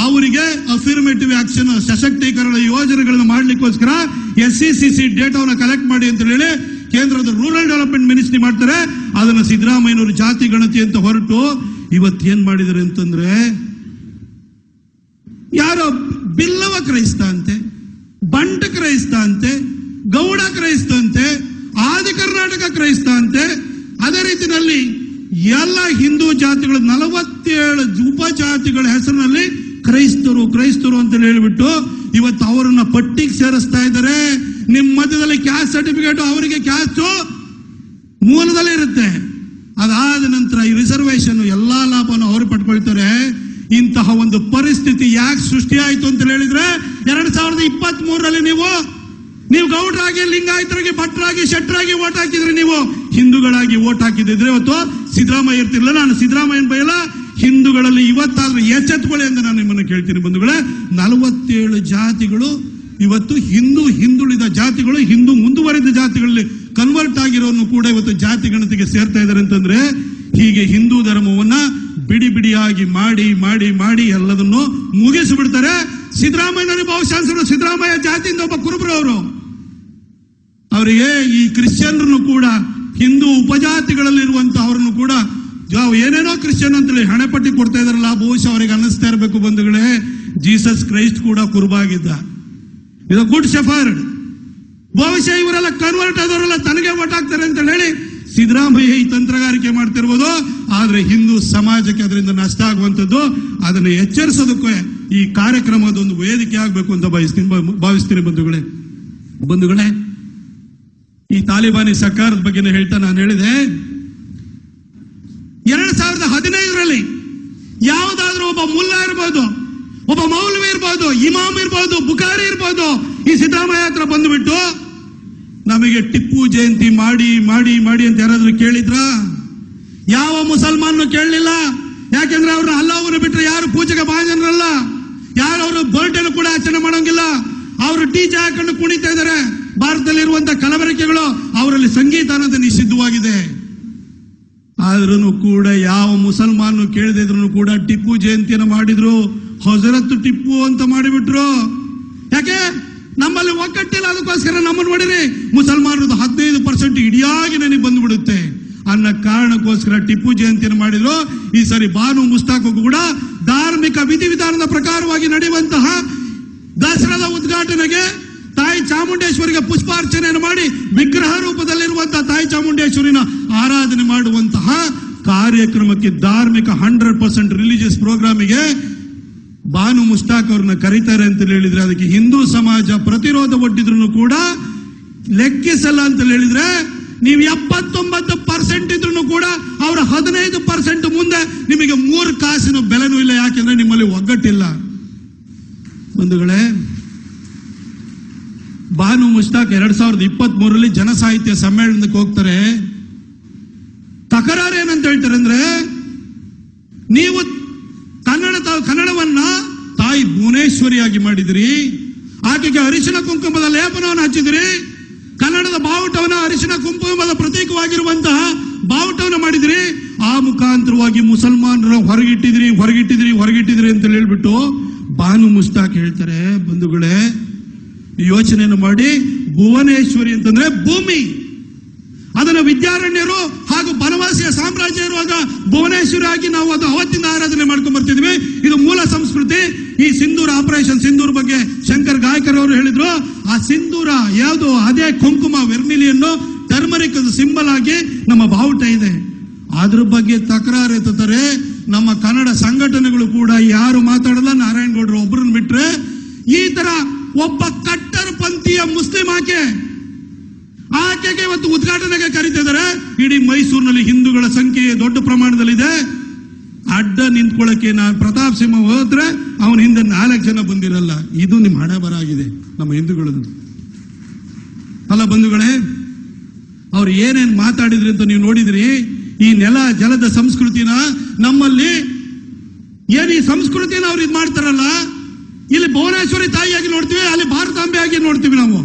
ಅವರಿಗೆ ಅಫಿರ್ಮೇಟಿವ್ ಆಕ್ಷನ್ ಸಶಕ್ತೀಕರಣ ಯೋಜನೆಗಳನ್ನು ಮಾಡ್ಲಿಕ್ಕೋಸ್ಕರ ಎಸ್ ಸಿ ಸಿ ಸಿ ಡೇಟಾವನ್ನು ಕಲೆಕ್ಟ್ ಮಾಡಿ ಅಂತ ಹೇಳಿ ಕೇಂದ್ರದ ರೂರಲ್ ಡೆವಲಪ್ಮೆಂಟ್ ಮಿನಿಸ್ಟ್ರಿ ಮಾಡ್ತಾರೆ. ಅದನ್ನ ಸಿದ್ದರಾಮಯ್ಯನವರು ಜಾತಿ, ಗಣತಿ ಅಂತ ಹೊರಟು ಇವತ್ತೇನ್ ಮಾಡಿದ್ದಾರೆ ಅಂತಂದ್ರೆ ಯಾರೋ ಬಿಲ್ಲವ ಕ್ರೈಸ್ತ ಅಂತೆ ಬಂಟ ಕ್ರೈಸ್ತ ಅಂತೆ ಗೌಡ ಕ್ರೈಸ್ತ ಅಂತೆ ಆದಿ ಕರ್ನಾಟಕ ಕ್ರೈಸ್ತ ಅಂತೆ ಅದೇ ರೀತಿಯಲ್ಲಿ ಎಲ್ಲ ಹಿಂದೂ ಜಾತಿಗಳು, ನಲವತ್ತೇಳು ಉಪಜಾತಿಗಳ ಹೆಸರಿನಲ್ಲಿ ಕ್ರೈಸ್ತರು ಕ್ರೈಸ್ತರು ಅಂತ ಹೇಳಿಬಿಟ್ಟು ಇವತ್ತು ಅವರನ್ನ ಪಟ್ಟಿಗೆ ಸೇರಿಸ್ತಾ ಇದ್ದಾರೆ. ನಿಮ್ಮ ಮಧ್ಯದಲ್ಲಿ ಕ್ಯಾಸ್ಟ್ ಸರ್ಟಿಫಿಕೇಟ್, ಅವರಿಗೆ ಕ್ಯಾಸ್ಟ್ ಮೂಲದಲ್ಲಿ ಇರುತ್ತೆ. ಅದಾದ ನಂತರ ಈ ರಿಸರ್ವೇಶನ್ ಎಲ್ಲಾ ಇಂತಹ ಒಂದು ಪರಿಸ್ಥಿತಿ ಯಾಕೆ ಸೃಷ್ಟಿಯಾಯಿತು ಅಂತ ಹೇಳಿದ್ರೆ, ಎರಡ್ ಸಾವಿರದ ಇಪ್ಪತ್ತ್ ಮೂರರಲ್ಲಿ ನೀವು ನೀವು ಗೌಡ್ರಾಗಿ, ಲಿಂಗಾಯತರಾಗಿ, ಭಟ್ರಾಗಿ, ಶೆಟ್ರಾಗಿ ಓಟ್ ಹಾಕಿದ್ರೆ ನೀವು ಹಿಂದೂಗಳಾಗಿ ಓಟ್ ಹಾಕಿದ್ರೆ ಇವತ್ತು ಸಿದ್ದರಾಮಯ್ಯ ಇರ್ತಿರ್ಲಿಲ್ಲ. ನಾನು ಸಿದ್ದರಾಮಯ್ಯನ ಬೈಯಲ್ಲ ಹಿಂದೂಗಳಲ್ಲಿ ಇವತ್ತಾದ್ರೂ ಎಚ್ಚೆತ್ಕೊಳ್ಳಿ ಅಂತ ನಾನು ನಿಮ್ಮನ್ನು ಕೇಳ್ತೀನಿ ಬಂಧುಗಳೇ. ನಲವತ್ತೇಳು ಜಾತಿಗಳು ಇವತ್ತು ಹಿಂದೂ ಹಿಂದುಳಿದ ಜಾತಿಗಳು, ಹಿಂದೂ ಮುಂದುವರಿದ ಜಾತಿಗಳಲ್ಲಿ ಕನ್ವರ್ಟ್ ಆಗಿರೋನು ಕೂಡ ಇವತ್ತು ಜಾತಿ ಗಣತಿಗೆ ಸೇರ್ತಾ ಇದ್ದಾರೆ ಅಂತಂದ್ರೆ, ಹೀಗೆ ಹಿಂದೂ ಧರ್ಮವನ್ನ ಬಿಡಿ ಬಿಡಿಯಾಗಿ ಮಾಡಿ ಮಾಡಿ ಮಾಡಿ ಎಲ್ಲದನ್ನು ಮುಗಿಸಿಬಿಡ್ತಾರೆ. ಸಿದ್ದರಾಮಯ್ಯ ಬಹುಶಾಸನ ಸಿದ್ದರಾಮಯ್ಯ ಜಾತಿಯಿಂದ ಒಬ್ಬ ಕುರುಬರು ಅವರು. ಅವರಿಗೆ ಈ ಕ್ರಿಶ್ಚಿಯನ್ರನ್ನು ಕೂಡ, ಹಿಂದೂ ಉಪಜಾತಿಗಳಲ್ಲಿರುವಂತಹ ಅವರನ್ನು ಕೂಡ ಏನೇನೋ ಕ್ರಿಶ್ಚಿಯನ್ ಅಂತೇಳಿ ಹಣೆಪಟ್ಟಿ ಕೊಡ್ತಾ ಇದಾರಲ್ಲ ಬಹುಶಃ ಅವರಿಗೆ ಅನ್ನಿಸ್ತಾ ಇರಬೇಕು ಬಂಧುಗಳೇ. ಜೀಸಸ್ ಕ್ರೈಸ್ಟ್ ಕೂಡ ಕುರುಬಾಗಿದ್ದ. ಇದು ಗುಡ್ ಶೆಫರ್ಡ್. ಬಹುಶಃ ಇವರೆಲ್ಲ ಕನ್ವರ್ಟ್ ಆದವರೆಲ್ಲ ತನಗೆ ಓಟ್ ಹಾಕ್ತಾರೆ ಅಂತ ಹೇಳಿ ಸಿದ್ದರಾಮಯ್ಯ ಈ ತಂತ್ರಗಾರಿಕೆ ಮಾಡ್ತಿರ್ಬೋದು, ಆದ್ರೆ ಹಿಂದೂ ಸಮಾಜಕ್ಕೆ ಅದರಿಂದ ನಷ್ಟ ಆಗುವಂಥದ್ದು ಅದನ್ನು ಎಚ್ಚರಿಸೋದಕ್ಕೆ ಈ ಕಾರ್ಯಕ್ರಮದೊಂದು ವೇದಿಕೆ ಆಗಬೇಕು ಅಂತ ಬಯಸ್ತೀನಿ ಭಾವಿಸ್ತೀನಿ ಬಂಧುಗಳೇ. ಬಂಧುಗಳೇ, ಈ ತಾಲಿಬಾನಿ ಸರ್ಕಾರದ ಬಗ್ಗೆ ಹೇಳ್ತಾ ನಾನು ಹೇಳಿದೆ, ಎರಡ್ ಸಾವಿರದ ಹದಿನೈದರಲ್ಲಿ ಯಾವುದಾದ್ರೂ ಒಬ್ಬ ಮುಲ್ಲಾ ಇರ್ಬೋದು, ಒಬ್ಬ ಮೌಲ್ವಿ ಇರ್ಬೋದು, ಇಮಾಮ್ ಇರ್ಬೋದು, ಬುಖಾರಿ ಇರ್ಬೋದು, ಈ ಸಿದ್ದರಾಮಯ್ಯ ಹತ್ರ ಬಂದುಬಿಟ್ಟು ನಮಗೆ ಟಿಪ್ಪು ಜಯಂತಿ ಮಾಡಿ ಮಾಡಿ ಮಾಡಿ ಅಂತ ಯಾರಾದ್ರೂ ಕೇಳಿದ್ರ? ಯಾವ ಮುಸಲ್ಮಾನ್ ಕೇಳಲಿಲ್ಲ? ಯಾಕೆಂದ್ರೆ ಅವ್ರನ್ನ ಅಲ್ಲವರು ಬಿಟ್ಟರೆ ಯಾರು ಪೂಜೆಗೆ ಭಾಜನರಲ್ಲ ಯಾರು ಅವರು ಬರ್ಡೇನು ಕೂಡ ಆಚರಣೆ ಮಾಡೋಂಗಿಲ್ಲ. ಅವರು ಟೀಚೆ ಹಾಕೊಂಡು ಕುಣಿತಾ ಇದ್ದಾರೆ. ಭಾರತದಲ್ಲಿ ಇರುವಂತಹ ಕಲಬೆರಕೆಗಳು ಅವರಲ್ಲಿ ಸಂಗೀತ ಅನ್ನೋದು ನಿಷಿದ್ಧವಾಗಿದೆ. ಆದ್ರೂ ಕೂಡ ಯಾವ ಮುಸಲ್ಮಾನ್ ಕೇಳದಿದ್ರು ಕೂಡ ಟಿಪ್ಪು ಜಯಂತಿಯನ್ನು ಮಾಡಿದ್ರು. ಹೊಸರತ್ತು ಟಿಪ್ಪು ಅಂತ ಮಾಡಿಬಿಟ್ರು. ಯಾಕೆ? ನಮ್ಮಲ್ಲಿ ಒಗ್ಗಟ್ಟಿಲ್ಲ, ಅದಕ್ಕೋಸ್ಕರ ನಮ್ಮನ್ನು ನೋಡಿರಿ, ಮುಸಲ್ಮಾನರದ್ದು ಹದಿನೈದು ಪರ್ಸೆಂಟ್ ಇಡಿಯಾಗಿ ನನಗೆ ಬಂದ್ಬಿಡುತ್ತೆ. ಅನ್ನೋ ಕಾರಣಕ್ಕೋಸ್ಕರ ಟಿಪ್ಪು ಜಯಂತಿಯನ್ನು ಮಾಡಿದ್ರು. ಈ ಸರಿ ಬಾನು ಮುಸ್ತಾಕು ಕೂಡ ಧಾರ್ಮಿಕ ವಿಧಿವಿಧಾನದ ಪ್ರಕಾರವಾಗಿ ನಡೆಯುವಂತಹ ದಸರಾದ ಉದ್ಘಾಟನೆಗೆ ತಾಯಿ ಚಾಮುಂಡೇಶ್ವರಿಗೆ ಪುಷ್ಪಾರ್ಚನೆಯನ್ನು ಮಾಡಿ ವಿಗ್ರಹ ರೂಪದಲ್ಲಿರುವಂತಹ ತಾಯಿ ಚಾಮುಂಡೇಶ್ವರಿನ ಆರಾಧನೆ ಮಾಡುವಂತಹ ಕಾರ್ಯಕ್ರಮಕ್ಕೆ ಧಾರ್ಮಿಕ ಹಂಡ್ರೆಡ್ ಪರ್ಸೆಂಟ್ ರಿಲಿಜಿಯಸ್ ಪ್ರೋಗ್ರಾಮಿಗೆ ಬಾನು ಮುಸ್ತಾಕ್ ಅವ್ರನ್ನ ಕರೀತಾರೆ ಅಂತ ಹೇಳಿದ್ರೆ ಅದಕ್ಕೆ ಹಿಂದೂ ಸಮಾಜ ಪ್ರತಿರೋಧ ಒಡ್ಡಿದ್ರು ಕೂಡ ಲೆಕ್ಕಿಸಲ್ಲ ಅಂತ ಹೇಳಿದ್ರೆ ನೀವು ಎಪ್ಪತ್ತೊಂಬತ್ತು ಪರ್ಸೆಂಟ್ ಇದ್ರು ಕೂಡ ಅವರ ಹದಿನೈದು ಪರ್ಸೆಂಟ್ ಮುಂದೆ ನಿಮಗೆ ಮೂರು ಕಾಸಿನ ಬೆಲೆನೂ ಇಲ್ಲ. ಯಾಕೆಂದ್ರೆ ನಿಮ್ಮಲ್ಲಿ ಒಗ್ಗಟ್ಟಿಲ್ಲ. ಬಂಧುಗಳೇ, ಬಾನು ಮುಸ್ತಾಕ್ ಎರಡ್ ಸಾವಿರದ ಇಪ್ಪತ್ತ್ ಮೂರರಲ್ಲಿ ಜನಸಾಹಿತ್ಯ ಸಮ್ಮೇಳನಕ್ಕೆ ಹೋಗ್ತಾರೆ. ತಕರಾರು ಏನಂತ ಹೇಳ್ತಾರೆ ಅಂದ್ರೆ, ನೀವು ಕನ್ನಡ ತ- ಕನ್ನಡವನ್ನ ತಾಯಿ ಭುವನೇಶ್ವರಿಯಾಗಿ ಮಾಡಿದಿರಿ. ಆಕೆಗೆ ಅರಿಶಿನ ಕುಂಕುಮದ ಲೇಪನವನ್ನು ಹಚ್ಚಿದ್ರಿ. ಕನ್ನಡದ ಬಾವುಟವನ್ನ ಅರಿಶಿನ ಕುಂಕುಮದ ಪ್ರತೀಕವಾಗಿರುವಂತಹ ಬಾವುಟವನ್ನು ಮಾಡಿದಿರಿ. ಆ ಮುಖಾಂತರವಾಗಿ ಮುಸಲ್ಮಾನರ ಹೊರಗಿಟ್ಟಿದ್ರಿ ಹೊರಗಿಟ್ಟಿದ್ರಿ ಹೊರಗಿಟ್ಟಿದ್ರಿ ಅಂತ ಹೇಳ್ಬಿಟ್ಟು ಬಾನು ಮುಸ್ತಾಕ್ ಹೇಳ್ತಾರೆ, ಬಂಧುಗಳೇ. ಯೋಚನೆಯನ್ನು ಮಾಡಿ, ಭುವನೇಶ್ವರಿ ಅಂತಂದ್ರೆ ಭೂಮಿ. ಅದನ್ನು ವಿದ್ಯಾರಣ್ಯರು ಹಾಗೂ ಬನವಾಸಿಯ ಸಾಮ್ರಾಜ್ಯ ಇರುವಾಗ ಭುವನೇಶ್ವರಿ ಆಗಿ ನಾವು ಅದು ಅವತ್ತಿಂದ ಆರಾಧನೆ ಮಾಡ್ಕೊಂಡ್ ಬರ್ತಿದ್ವಿ. ಇದು ಮೂಲ ಸಂಸ್ಕೃತಿ. ಈ ಸಿಂಧೂರ ಆಪರೇಷನ್ ಸಿಂಧೂರ್ ಬಗ್ಗೆ ಶಂಕರ್ ಗಾಯಕರ್ ಅವರು ಹೇಳಿದ್ರು. ಆ ಸಿಂಧೂರ ಯಾವುದು? ಅದೇ ಕುಂಕುಮ ವೆರ್ಮಿಲಿಯನ್ನು ಟರ್ಮರಿಕ್ ಸಿಂಬಲ್ ಆಗಿ ನಮ್ಮ ಬಾವುಟ ಇದೆ. ಅದ್ರ ಬಗ್ಗೆ ತಕರಾರು ಎತ್ತುತ್ತಾರೆ. ನಮ್ಮ ಕನ್ನಡ ಸಂಘಟನೆಗಳು ಕೂಡ ಯಾರು ಮಾತಾಡಲ್ಲ ನಾರಾಯಣ ಗೌಡರು ಒಬ್ಬರನ್ನ ಬಿಟ್ರೆ, ಈ ತರ ಒಬ್ಬ ಕಟ್ಟರ್ ಪಂಥೀಯ ಮುಸ್ಲಿಂ ಆಕೆ. ಆಕೆಗೆ ಇವತ್ತು ಉದ್ಘಾಟನೆಗೆ ಕರೀತಿದ್ದಾರೆ ಇಡೀ ಮೈಸೂರಿನಲ್ಲಿ ಹಿಂದೂಗಳ ಸಂಖ್ಯೆ ದೊಡ್ಡ ಪ್ರಮಾಣದಲ್ಲಿದೆ. ಅಡ್ಡ ನಿಂತ್ಕೊಳ್ಳಕ್ಕೆ ನಾನು ಪ್ರತಾಪ್ ಸಿಂಹ ಹೋದ್ರೆ ಅವನ ಹಿಂದೆ ನಾಲ್ಕು ಜನ ಬಂದಿರಲ್ಲ, ಇದು ನಿಮ್ಮ ಹಣ ಬರ ಆಗಿದೆ, ನಮ್ಮ ಹಿಂದೂಗಳದ್ದು. ಅಲ್ಲ ಬಂಧುಗಳೇ, ಅವ್ರು ಏನೇನು ಮಾತಾಡಿದ್ರಿ ಅಂತ ನೀವು ನೋಡಿದ್ರಿ? ಈ ನೆಲ ಜಲದ ಸಂಸ್ಕೃತಿನ ನಮ್ಮಲ್ಲಿ ಏನು ಈ ಸಂಸ್ಕೃತಿನ ಅವ್ರು ಇದು ಮಾಡ್ತಾರಲ್ಲ? ಇಲ್ಲಿ ಭುವನೇಶ್ವರಿ ತಾಯಿಯಾಗಿ ನೋಡ್ತೀವಿ, ಅಲ್ಲಿ ಭಾರತಾಂಬೆ ಆಗಿ ನೋಡ್ತೀವಿ ನಾವು.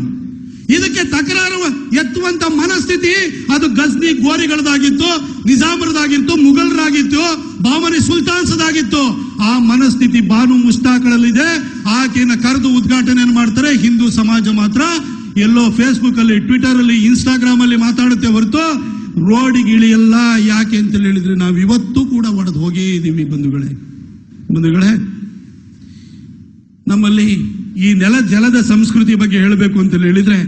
ಇದಕ್ಕೆ ತಕರಾರು ಎತ್ತುವಂತ ಮನಸ್ಥಿತಿ, ಅದು ಗಜ್ನಿ ಗೋರಿಗಳದಾಗಿತ್ತು ನಿಜಾಮರದಾಗಿತ್ತು, ಮುಘಲರಾಗಿತ್ತು. ಬಾಮನಿ ಸುಲ್ತಾನ್ಸದಾಗಿತ್ತು. ಆ ಮನಸ್ಥಿತಿ ಬಾನು ಮುಸ್ತಾಕ್ಗಳಲ್ಲಿದೆ. ಆಕೆಯನ್ನ ಕರೆದು ಉದ್ಘಾಟನೆ ಮಾಡ್ತಾರೆ. ಹಿಂದೂ ಸಮಾಜ ಮಾತ್ರ ಎಲ್ಲೋ ಫೇಸ್ಬುಕ್ ಅಲ್ಲಿ ಟ್ವಿಟರ್ ಅಲ್ಲಿ ಇನ್ಸ್ಟಾಗ್ರಾಮ್ ಅಲ್ಲಿ ಮಾತಾಡುತ್ತೆ ಹೊರತು ರೋಡಿಗೆ ಇಳಿಯಲ್ಲ ಯಾಕೆ ಅಂತ ಹೇಳಿದ್ರೆ ನಾವು ಇವತ್ತು ಕೂಡ ಒಡೆದು ಹೋಗೇ ಇದೀವಿ ಬಂಧುಗಳೇ. ಬಂಧುಗಳೇ, ನಮ್ಮಲ್ಲಿ ಈ ನೆಲ ಜಲದ ಸಂಸ್ಕೃತಿ ಬಗ್ಗೆ ಹೇಳಬೇಕು ಅಂತ ಹೇಳಿದ್ರೆ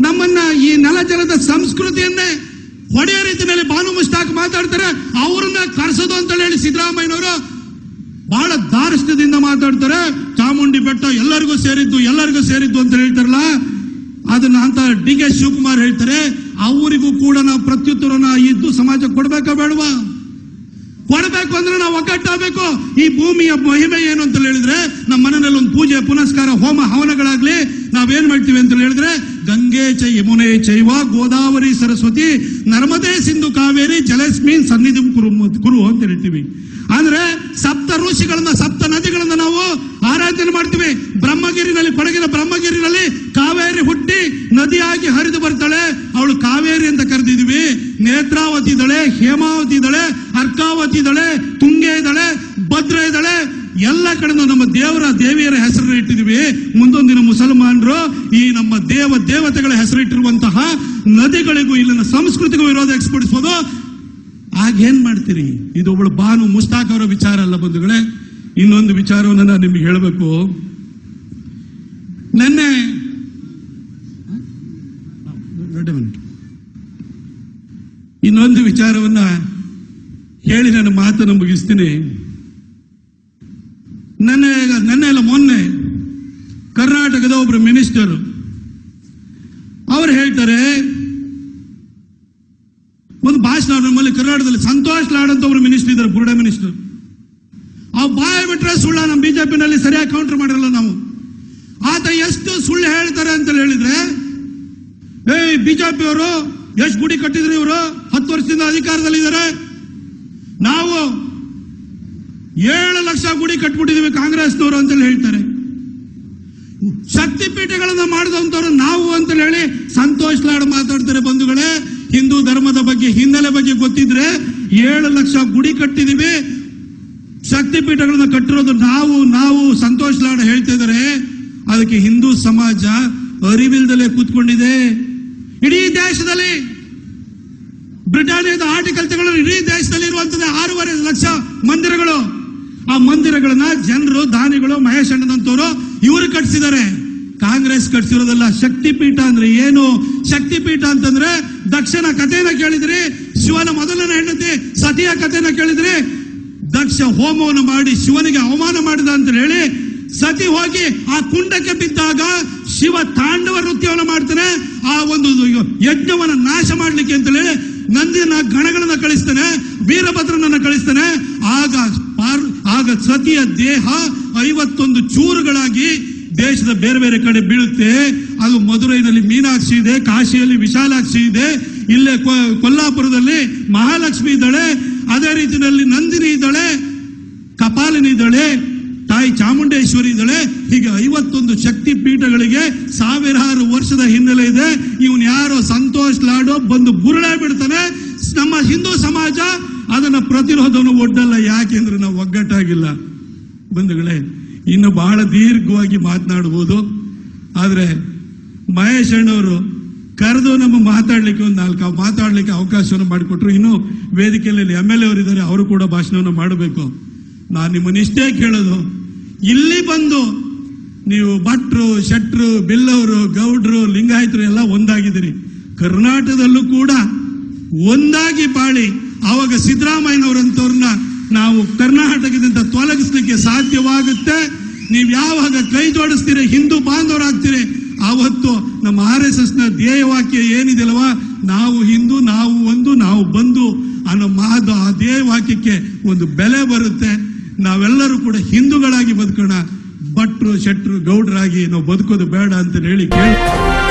ನಮ್ಮನ್ನ ಈ ನೆಲ ಜಲದ ಸಂಸ್ಕೃತಿಯನ್ನೇ ಹೊಡೆಯ ರೀತಿಯಲ್ಲಿ ಬಾನು ಮುಸ್ತಾಕ್ ಮಾತಾಡ್ತಾರೆ, ಅವ್ರನ್ನ ಕರೆಸೋದು ಅಂತ ಹೇಳಿ ಸಿದ್ದರಾಮಯ್ಯನವರು ಬಹಳ ದಾರಿಷ್ಟ್ಯದಿಂದ ಮಾತಾಡ್ತಾರೆ. ಚಾಮುಂಡಿ ಬೆಟ್ಟ ಎಲ್ಲರಿಗೂ ಸೇರಿದ್ದು ಎಲ್ಲರಿಗೂ ಸೇರಿದ್ದು ಅಂತ ಹೇಳ್ತಾರಲ್ಲ? ಅದನ್ನ ಅಂತ ಡಿ ಕೆ ಶಿವಕುಮಾರ್ ಹೇಳ್ತಾರೆ, ಅವರಿಗೂ ಕೂಡ ನಾವು ಪ್ರತ್ಯುತ್ತರನ ಇದ್ದು ಸಮಾಜ ಕೊಡ್ಬೇಕಾ ಬೇಡವಾ? ಕೊಡಬೇಕು ಅಂದ್ರೆ ನಾವು ಒಗ್ಗಟ್ಟಾಗಬೇಕು ಈ ಭೂಮಿಯ ಮಹಿಮೆ ಏನು ಅಂತ ಹೇಳಿದ್ರೆ, ನಮ್ಮ ಮನೆಯಲ್ಲಿ ಒಂದು ಪೂಜೆ, ಪುನಸ್ಕಾರ, ಹೋಮ, ಹವನಗಳಾಗ್ಲಿ ನಾವೇನ್ ಮಾಡ್ತೀವಿ ಅಂತ ಹೇಳಿದ್ರೆ ಗಂಗೆ ಚ ಯಮುನೆ ಚೈವ ಗೋದಾವರಿ ಸರಸ್ವತಿ ನರ್ಮದೆ ಸಿಂಧು ಕಾವೇರಿ ಜಲಸ್ಮಿನ್ ಸನ್ನಿಧಿ ಕುರು ಕುರು ಅಂತ ಹೇಳ್ತೀವಿ. ಅಂದ್ರೆ ಸಪ್ತ ಋಷಿಗಳನ್ನ, ಸಪ್ತ ನದಿಗಳನ್ನ ನಾವು ಆರಾಧನೆ ಮಾಡ್ತೀವಿ. ಬ್ರಹ್ಮಗಿರಿನಲ್ಲಿ, ಕೊಡಗಿನ ಬ್ರಹ್ಮಗಿರಿನಲ್ಲಿ ಕಾವೇರಿ ಹುಟ್ಟಿ ನದಿಯಾಗಿ ಹರಿದು ಬರ್ತಾಳೆ. ಅವಳು ಕಾವೇರಿ ಅಂತ ಕರೆದಿದ್ವಿ. ನೇತ್ರಾವತಿ ಇದ್ದಾಳೆ ಹೇಮಾವತಿ ಇದ್ದಾಳೆ ಅರ್ಕಾವತಿ ಇದ್ದಾಳೆ ತುಂಗೆ ಇದ್ದಾಳೆ ಭದ್ರ ಇದ್ದಾಳೆ ಎಲ್ಲ ಕಡೆನೂ ನಮ್ಮ ದೇವರ ದೇವಿಯರ ಹೆಸರನ್ನ ಮುಂದೊಂದು ಮುಂದೊಂದಿನ ಮುಸಲ್ಮಾನರು ಈ ನಮ್ಮ ದೇವ ದೇವತೆಗಳ ಹೆಸರಿಟ್ಟಿರುವಂತಹ ನದಿಗಳಿಗೂ ಇಲ್ಲಿನ ಸಂಸ್ಕೃತಿಗೂ ವಿರೋಧ ಎಕ್ಸ್ಪಡಿಸ್ಬೋದು ಆಗ ಏನ್ ಮಾಡ್ತೀರಿ? ಇದು ಒಬ್ಬಳು ಬಾನು ಮುಸ್ತಾಕ್ ಅವರ ವಿಚಾರ ಅಲ್ಲ ಬಂಧುಗಳೇ. ಇನ್ನೊಂದು ವಿಚಾರವನ್ನು ನಾನು ನಿಮ್ಗೆ ಹೇಳಬೇಕು. ನೆನ್ನೆ ಇನ್ನೊಂದು ವಿಚಾರವನ್ನ ಹೇಳಿ ನನ್ನ ಮಾತನ್ನು ಮುಗಿಸ್ತೀನಿ. ನನ್ನ ನೆನ್ನೆ ಇಲ್ಲ ಮೊನ್ನೆ ಕರ್ನಾಟಕದ ಒಬ್ಬರು ಮಿನಿಸ್ಟರ್. ಅವ್ರು ಹೇಳ್ತಾರೆ, ಒಂದು ಭಾಷಣ ನಮ್ಮಲ್ಲಿ ಕರ್ನಾಟಕದಲ್ಲಿ ಸಂತೋಷ್ ಲಾಡ್ ಅಂತ ಒಬ್ರು ಮಿನಿಸ್ಟರ್ ಇದ್ದಾರೆ, ಬುರುಡೆ ಮಿನಿಸ್ಟರ್. ಆ ಬಾಯ್ ಬಿಟ್ರೆ ಸುಳ್ಳ ನಮ್ಮ ಬಿಜೆಪಿನಲ್ಲಿ ಸರಿಯಾಗಿ ಕೌಂಟರ್ ಮಾಡಿರಲ್ಲ ನಾವು. ಆತ ಎಷ್ಟು ಸುಳ್ಳು ಹೇಳ್ತಾರೆ ಅಂತ ಹೇಳಿದ್ರೆ ಏ ಬಿಜೆಪಿ ಅವರು, ಎಷ್ಟು ಗುಡಿ ಕಟ್ಟಿದ್ರು ಇವರು? ಹತ್ತು ವರ್ಷದಿಂದ ಅಧಿಕಾರದಲ್ಲಿ ಇದ್ದಾರೆ ನಾವು ಏಳು ಲಕ್ಷ ಗುಡಿ ಕಟ್ಬಿಟ್ಟಿದೀವಿ ಕಾಂಗ್ರೆಸ್ನವರು ಅಂತೇಳಿ ಹೇಳ್ತಾರೆ. ಶಕ್ತಿ ಪೀಠಗಳನ್ನ ಮಾಡಿದಂತವ್ರು ನಾವು ಅಂತ ಹೇಳಿ ಸಂತೋಷ್ ಲಾಡ್ ಮಾತಾಡ್ತಾರೆ ಬಂಧುಗಳೇ. ಹಿಂದೂ ಧರ್ಮದ ಬಗ್ಗೆ, ಹಿನ್ನೆಲೆ ಬಗ್ಗೆ ಗೊತ್ತಿದ್ರೆ ಏಳು ಲಕ್ಷ ಗುಡಿ ಕಟ್ಟಿದೀವಿ ಶಕ್ತಿ ಪೀಠಗಳನ್ನ ಕಟ್ಟಿರೋದು ನಾವು ನಾವು ಸಂತೋಷ್ ಲಾಡ್ ಹೇಳ್ತಾ ಅದಕ್ಕೆ ಹಿಂದೂ ಸಮಾಜ ಅರಿವಿಲ್ದಲೇ ಕೂತ್ಕೊಂಡಿದೆ. ಇಡೀ ದೇಶದಲ್ಲಿ ಬ್ರಿಟಾನಿಯಾದ ಆರ್ಟಿಕಲ್ ತಗೊಳ್ಳೋ ಇಡೀ ದೇಶದಲ್ಲಿ ಇರುವಂತದ್ದು ಆರೂವರೆ ಲಕ್ಷ ಮಂದಿರಗಳು. ಆ ಮಂದಿರಗಳನ್ನ ಜನರು, ದಾನಿಗಳು, ಮಹೇಶ್ ಅಣ್ಣನಂತವರು ಇವರು ಕಟ್ಸಿದ್ದಾರೆ. ಕಾಂಗ್ರೆಸ್ ಕಟ್ಸಿರೋದಲ್ಲ ಶಕ್ತಿಪೀಠ ಅಂದ್ರೆ ಏನು? ಶಕ್ತಿಪೀಠ ಅಂತಂದ್ರೆ ದಕ್ಷನ ಕಥೆನ ಕೇಳಿದ್ರಿ, ಶಿವನ ಮೊದಲನೇ ಹೆಂಡತಿ ಸತಿಯ ಕಥೆನ ಕೇಳಿದ್ರಿ. ದಕ್ಷ ಹೋಮವನ್ನು ಮಾಡಿ ಶಿವನಿಗೆ ಅವಮಾನ ಮಾಡಿದ ಅಂತ ಹೇಳಿ ಸತಿ ಹೋಗಿ ಆ ಕುಂಡಕ್ಕೆ ಬಿದ್ದಾಗ ಶಿವ ತಾಂಡವ ನೃತ್ಯವನ್ನು ಮಾಡ್ತಾನೆ. ಆ ಒಂದು ಯಜ್ಞವನ್ನು ನಾಶ ಮಾಡ್ಲಿಕ್ಕೆ ಅಂತ ಹೇಳಿ ನಂದಿನ ಗಣಗಳನ್ನ ಕಳಿಸ್ತಾನೆ, ವೀರಭದ್ರನನ್ನ ಕಳಿಸ್ತಾನೆ. ಆಗ ಪಾರ್ ಆಗ ಸತಿಯ ದೇಹ ಐವತ್ತೊಂದು ಚೂರುಗಳಾಗಿ ದೇಶದ ಬೇರೆ ಬೇರೆ ಕಡೆ ಬೀಳುತ್ತೆ. ಅದು ಮಧುರೈನಲ್ಲಿ ಮೀನಾಕ್ಷಿ ಇದೆ, ಕಾಶಿಯಲ್ಲಿ ವಿಶಾಲಾಕ್ಷಿ ಇದೆ. ಇಲ್ಲೇ ಕೊಲ್ಲಾಪುರದಲ್ಲಿ ಮಹಾಲಕ್ಷ್ಮಿ ಇದ್ದಾಳೆ, ಅದೇ ರೀತಿಯಲ್ಲಿ ನಂದಿನಿ ಇದ್ದಾಳೆ, ಕಪಾಲಿನಿ ಇದ್ದಾಳೆ, ತಾಯಿ ಚಾಮುಂಡೇಶ್ವರಿ ಇದ್ದಾಳೆ. ಹೀಗೆ ಐವತ್ತೊಂದು ಶಕ್ತಿ ಪೀಠಗಳಿಗೆ ಸಾವಿರಾರು ವರ್ಷದ ಹಿನ್ನೆಲೆ ಇದೆ. ಇವನ್ ಯಾರೋ ಸಂತೋಷ್ ಲಾಡೋ ಬಂದು ಬುರುಳೆ ಬಿಡ್ತಾನೆ ನಮ್ಮ ಹಿಂದೂ ಸಮಾಜ ಅದನ್ನ ಪ್ರತಿರೋಧವನ್ನು ಒಡ್ಡಲ್ಲ. ಯಾಕೆಂದ್ರೆ ನಾವು ಒಗ್ಗಟ್ಟಾಗಿಲ್ಲ. ಬಂಧುಗಳೇ, ಇನ್ನು ಬಹಳ ದೀರ್ಘವಾಗಿ ಮಾತನಾಡಬಹುದು. ಆದರೆ ಮಹೇಶ್ ಅಣ್ಣವರು ಕರೆದು ನಮ್ಮ ಮಾತಾಡಲಿಕ್ಕೆ ಒಂದು ನಾಲ್ಕು ಮಾತಾಡ್ಲಿಕ್ಕೆ ಅವಕಾಶವನ್ನು ಮಾಡಿಕೊಟ್ರು. ಇನ್ನು ವೇದಿಕೆಯಲ್ಲಿ ಎಂ ಎಲ್ ಎ ಅವರಿದ್ದಾರೆ ಅವರು ಕೂಡ ಭಾಷಣವನ್ನು ಮಾಡಬೇಕು. ನಾನು ನಿಮ್ಮನ್ನು ಇಷ್ಟೇ ಕೇಳೋದು. ಇಲ್ಲಿ ಬಂದು ನೀವು ಭಟ್ರು, ಶೆಟ್ರು, ಬಿಲ್ಲವರು, ಗೌಡ್ರು, ಲಿಂಗಾಯತರು ಎಲ್ಲ ಒಂದಾಗಿದ್ದೀರಿ. ಕರ್ನಾಟಕದಲ್ಲೂ ಕೂಡ ಒಂದಾಗಿ ಬಾಳಿ ಆವಾಗ ಸಿದ್ದರಾಮಯ್ಯನವರಂತವ್ರನ್ನ ನಾವು ಕರ್ನಾಟಕದಿಂದ ತೊಲಗಿಸ್ಲಿಕ್ಕೆ ಸಾಧ್ಯವಾಗುತ್ತೆ. ನೀವು ಯಾವಾಗ ಕೈ ಜೋಡಿಸ್ತೀರಿ, ಹಿಂದೂ ಬಾಂಧವರಾಗ್ತೀರಿ, ಆವತ್ತು ನಮ್ಮ ಆರ್ ಎಸ್ ಎಸ್ನ ಧ್ಯೇಯವಾಕ್ಯ ಏನಿದೆಯಲ್ವಾ? ನಾವು ಹಿಂದೂ, ನಾವು ಒಂದು, ನಾವು ಬಂದು ಅನ್ನೋ ಮಹದ ಆ ಧ್ಯೇಯವಾಕ್ಯಕ್ಕೆ ಒಂದು ಬೆಲೆ ಬರುತ್ತೆ. ನಾವೆಲ್ಲರೂ ಕೂಡ ಹಿಂದೂಗಳಾಗಿ ಬದುಕೋಣ. ಭಟ್ರು, ಶೆಟ್ರು, ಗೌಡರಾಗಿ ನಾವು ಬದುಕೋದು ಬೇಡ ಅಂತ ಹೇಳಿ ಕೇಳಿ